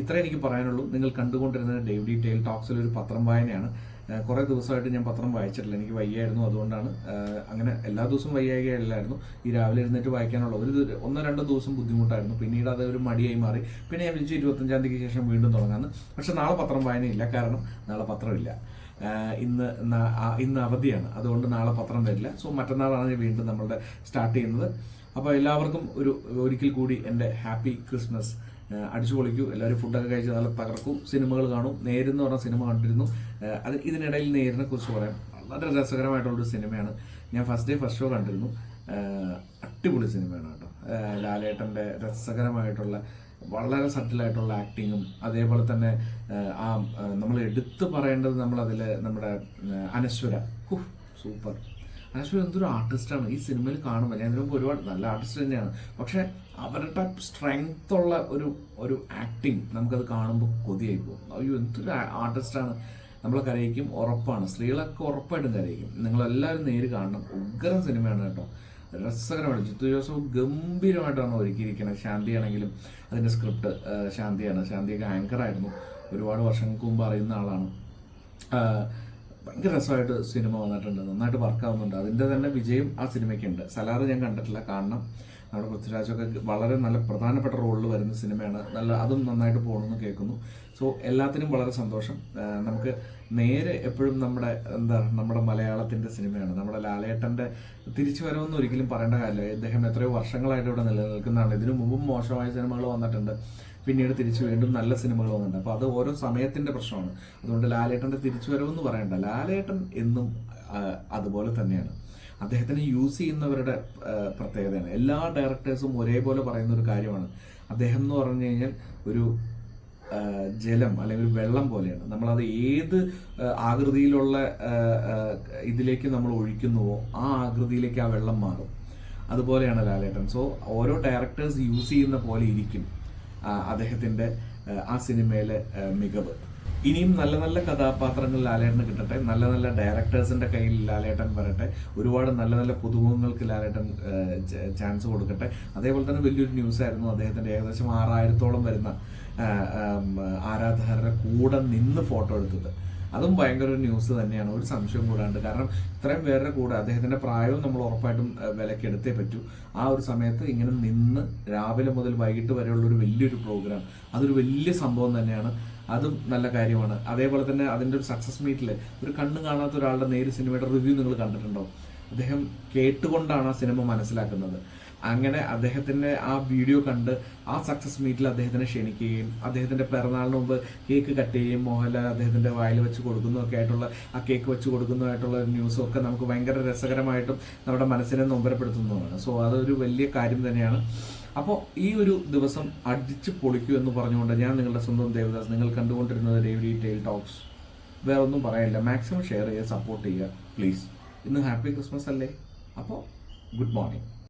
ഇത്രേ എനിക്ക് പറയാനുള്ളൂ. നിങ്ങൾ കണ്ടുകൊണ്ടിരുന്നത് ഡേവ് ഡീറ്റെയിൽ ടോക്സിൽ ഒരു പത്രം വായനയാണ്. കുറേ ദിവസമായിട്ട് ഞാൻ പത്രം വായിച്ചിട്ടില്ല. എനിക്ക് വയ്യായിരുന്നു അതുകൊണ്ടാണ്. അങ്ങനെ എല്ലാ ദിവസവും വയ്യായികയല്ലായിരുന്നു. ഈ രാവിലെ ഇരുന്നിട്ട് വായിക്കാനുള്ള ഒരു ഒന്നോ രണ്ടോ ദിവസം ബുദ്ധിമുട്ടായിരുന്നു. പിന്നീട് അത് ഒരു മടിയായി മാറി. പിന്നെ ഞാൻ വിളിച്ചു ഇരുപത്തഞ്ചാം തീയതിക്ക് ശേഷം വീണ്ടും തുടങ്ങാന്ന്. പക്ഷെ നാളെ പത്രം വായനയില്ല. കാരണം നാളെ പത്രമില്ല. ഇന്ന് ഇന്ന് അവധിയാണ്. അതുകൊണ്ട് നാളെ പത്രം വരില്ല. സോ മറ്റന്നാളാണ് വീണ്ടും നമ്മളുടെ സ്റ്റാർട്ട് ചെയ്യുന്നത്. അപ്പോൾ എല്ലാവർക്കും ഒരു ഒരിക്കൽ കൂടി എന്റെ ഹാപ്പി ക്രിസ്മസ് അടിച്ചു പൊളിക്കൂ എല്ലാവരും ഫുഡൊക്കെ കഴിച്ച് നല്ല തകർക്കും സിനിമകൾ കാണും നേരെന്ന് പറഞ്ഞ സിനിമ കണ്ടിരുന്നു. അത് ഇതിനിടയിൽ നേരിനെ കുറിച്ച് പറയാം. വളരെ രസകരമായിട്ടുള്ളൊരു സിനിമയാണ്. ഞാൻ ഫസ്റ്റ് ഡേ ഫസ്റ്റ് ഷോ കണ്ടിരുന്നു. അടിപൊളി സിനിമയാണ് കേട്ടോ. ലാലേട്ടന്റെ രസകരമായിട്ടുള്ള വളരെ സട്ടിലായിട്ടുള്ള ആക്ടിങ്ങും അതേപോലെ തന്നെ ആ നമ്മൾ എടുത്തു പറയേണ്ടത് നമ്മളതിൽ നമ്മുടെ അനശ്വര. സൂപ്പർ. അനശ്വര എന്തൊരു ആർട്ടിസ്റ്റാണ് ഈ സിനിമയിൽ കാണുമ്പോൾ ഞാൻ ഇതിനുമ്പോൾ ഒരുപാട് നല്ല ആർട്ടിസ്റ്റ് തന്നെയാണ്. പക്ഷെ അവരുടെ സ്ട്രെങ്ത് ഉള്ള ഒരു ഒരു ആക്ടിങ് നമുക്കത് കാണുമ്പോൾ കൊതിയായി പോകും. അയ്യോ എന്തൊരു ആർട്ടിസ്റ്റാണ് നമ്മളെ കരയിക്കും ഉറപ്പാണ്. സ്ത്രീകളൊക്കെ ഉറപ്പായിട്ടും കരയിക്കും. നിങ്ങളെല്ലാവരും നേര് കാണണം. ഉഗ്രം സിനിമയാണ് കേട്ടോ. രസകരമാണ്. ജിത്തു ജോസഫ് ഗംഭീരമായിട്ടാണ് ഒരുക്കിയിരിക്കുന്നത് ശാന്തിയാണെങ്കിലും അതിന്റെ സ്ക്രിപ്റ്റ് ശാന്തിയാണ്. ശാന്തിയൊക്കെ ആങ്കറായിരുന്നു ഒരുപാട് വർഷങ്ങൾക്ക് മുമ്പ് അറിയുന്ന ആളാണ്. ഭയങ്കര രസമായിട്ട് സിനിമ വന്നിട്ടുണ്ട്. നന്നായിട്ട് വർക്കാവുന്നുണ്ട് അതിന്റെ തന്നെ വിജയം ആ സിനിമയ്ക്കുണ്ട്. സലാറ് ഞാൻ കണ്ടിട്ടില്ല. കാരണം നമ്മുടെ പൃഥ്വിരാജൊക്കെ വളരെ നല്ല പ്രധാനപ്പെട്ട റോളിൽ വരുന്ന സിനിമയാണ്. നല്ല അതും നന്നായിട്ട് പോകണമെന്ന് കേൾക്കുന്നു. സോ എല്ലാത്തിനും വളരെ സന്തോഷം. നമുക്ക് നേരെ എപ്പോഴും നമ്മുടെ എന്താ നമ്മുടെ മലയാളത്തിന്റെ സിനിമയാണ്. നമ്മുടെ ലാലേട്ടന്റെ തിരിച്ചു വരവെന്ന് ഒരിക്കലും പറയേണ്ട കാര്യമില്ല. ഇദ്ദേഹം എത്രയോ വർഷങ്ങളായിട്ട് ഇവിടെ നിലനിൽക്കുന്നതാണ്. ഇതിനു മുമ്പും മോശമായ സിനിമകൾ വന്നിട്ടുണ്ട്. പിന്നീട് തിരിച്ചു വീണ്ടും നല്ല സിനിമകൾ വന്നിട്ടുണ്ട്. അപ്പോൾ അത് ഓരോ സമയത്തിന്റെ പ്രശ്നമാണ്. അതുകൊണ്ട് ലാലേട്ടന്റെ തിരിച്ചു വരവെന്ന് പറയണ്ട. ലാലേട്ടൻ എന്നും അതുപോലെ തന്നെയാണ്. അദ്ദേഹത്തിനെ യൂസ് ചെയ്യുന്നവരുടെ പ്രത്യേകതയാണ്. എല്ലാ ഡയറക്ടേഴ്സും ഒരേപോലെ പറയുന്ന ഒരു കാര്യമാണ്. അദ്ദേഹം എന്ന് പറഞ്ഞു കഴിഞ്ഞാൽ ഒരു ജലം അല്ലെങ്കിൽ ഒരു വെള്ളം പോലെയാണ്. നമ്മളത് ഏത് ആകൃതിയിലുള്ള ഇതിലേക്ക് നമ്മൾ ഒഴിക്കുന്നുവോ ആ ആകൃതിയിലേക്ക് ആ വെള്ളം മാറും. അതുപോലെയാണ് ലാലേട്ടൻ. സോ ഓരോ ഡയറക്ടേഴ്സ് യൂസ് ചെയ്യുന്ന പോലെ ഇരിക്കും. അദ്ദേഹത്തിന്റെ ആ, സിനിമയിലെ മികവ്. ഇനിയും നല്ല നല്ല കഥാപാത്രങ്ങൾ ലാലേട്ടന് കിട്ടട്ടെ. നല്ല നല്ല ഡയറക്ടേഴ്സിന്റെ കയ്യിൽ ലാലേട്ടൻ വരട്ടെ. ഒരുപാട് നല്ല നല്ല പുതുമുഖങ്ങൾക്ക് ലാലേട്ടൻ ചാൻസ് കൊടുക്കട്ടെ. അതേപോലെ തന്നെ വലിയൊരു ന്യൂസ് ആയിരുന്നു അദ്ദേഹത്തിന്റെ ഏകദേശം ആറായിരത്തോളം വരുന്ന ആരാധകരുടെ കൂടെ നിന്ന് ഫോട്ടോ എടുത്തത്. അതും ഭയങ്കര ഒരു ന്യൂസ് തന്നെയാണ്. ഒരു സംശയം കൂടാണ്ട്. കാരണം ഇത്രയും പേരുടെ കൂടെ അദ്ദേഹത്തിന്റെ പ്രായവും നമ്മൾ ഉറപ്പായിട്ടും വിലക്കെടുത്തേ പറ്റൂ. ആ ഒരു സമയത്ത് ഇങ്ങനെ നിന്ന് രാവിലെ മുതൽ വൈകിട്ട് വരെയുള്ള ഒരു വലിയൊരു പ്രോഗ്രാം അതൊരു വലിയ സംഭവം തന്നെയാണ്. അതും നല്ല കാര്യമാണ്. അതേപോലെ തന്നെ അതിന്റെ ഒരു സക്സസ് മീറ്റിൽ ഒരു കണ്ണ് കാണാത്ത ഒരാളുടെ നേര് സിനിമയുടെ റിവ്യൂ നിങ്ങൾ കണ്ടിട്ടുണ്ടോ? അദ്ദേഹം കേട്ടുകൊണ്ടാണ് ആ സിനിമ മനസ്സിലാക്കുന്നത്. അങ്ങനെ അദ്ദേഹത്തിന്റെ ആ വീഡിയോ കണ്ട് ആ സക്സസ് മീറ്റിൽ അദ്ദേഹത്തിനെ ക്ഷണിക്കുകയും അദ്ദേഹത്തിന്റെ പിറന്നാളിന് മുമ്പ് കേക്ക് കട്ട് ചെയ്യുകയും മോഹൻലാൽ അദ്ദേഹത്തിന്റെ വായിൽ വെച്ച് കൊടുക്കുന്നതൊക്കെ ആയിട്ടുള്ള ആ കേക്ക് വെച്ച് കൊടുക്കുന്നതായിട്ടുള്ള ന്യൂസും ഒക്കെ നമുക്ക് ഭയങ്കര രസകരമായിട്ടും നമ്മുടെ മനസ്സിനെ നൊമ്പരപ്പെടുത്തുന്നതാണ്. സോ അതൊരു വലിയ കാര്യം തന്നെയാണ്. അപ്പോൾ ഈ ഒരു ദിവസം അടിച്ച് പൊളിക്കൂ എന്ന് പറഞ്ഞുകൊണ്ട് ഞാൻ നിങ്ങളുടെ സ്വന്തം ദേവദാസ് നിങ്ങൾ കണ്ടുകൊണ്ടിരുന്നത് ഡേവിഡി ടെയിൽ ടോക്സ് വേറെ ഒന്നും പറയാനില്ല മാക്സിമം ഷെയർ ചെയ്യുക സപ്പോർട്ട് ചെയ്യുക പ്ലീസ് ഇന്ന് ഹാപ്പി ക്രിസ്മസ് അല്ലേ? അപ്പോൾ ഗുഡ് മോർണിംഗ്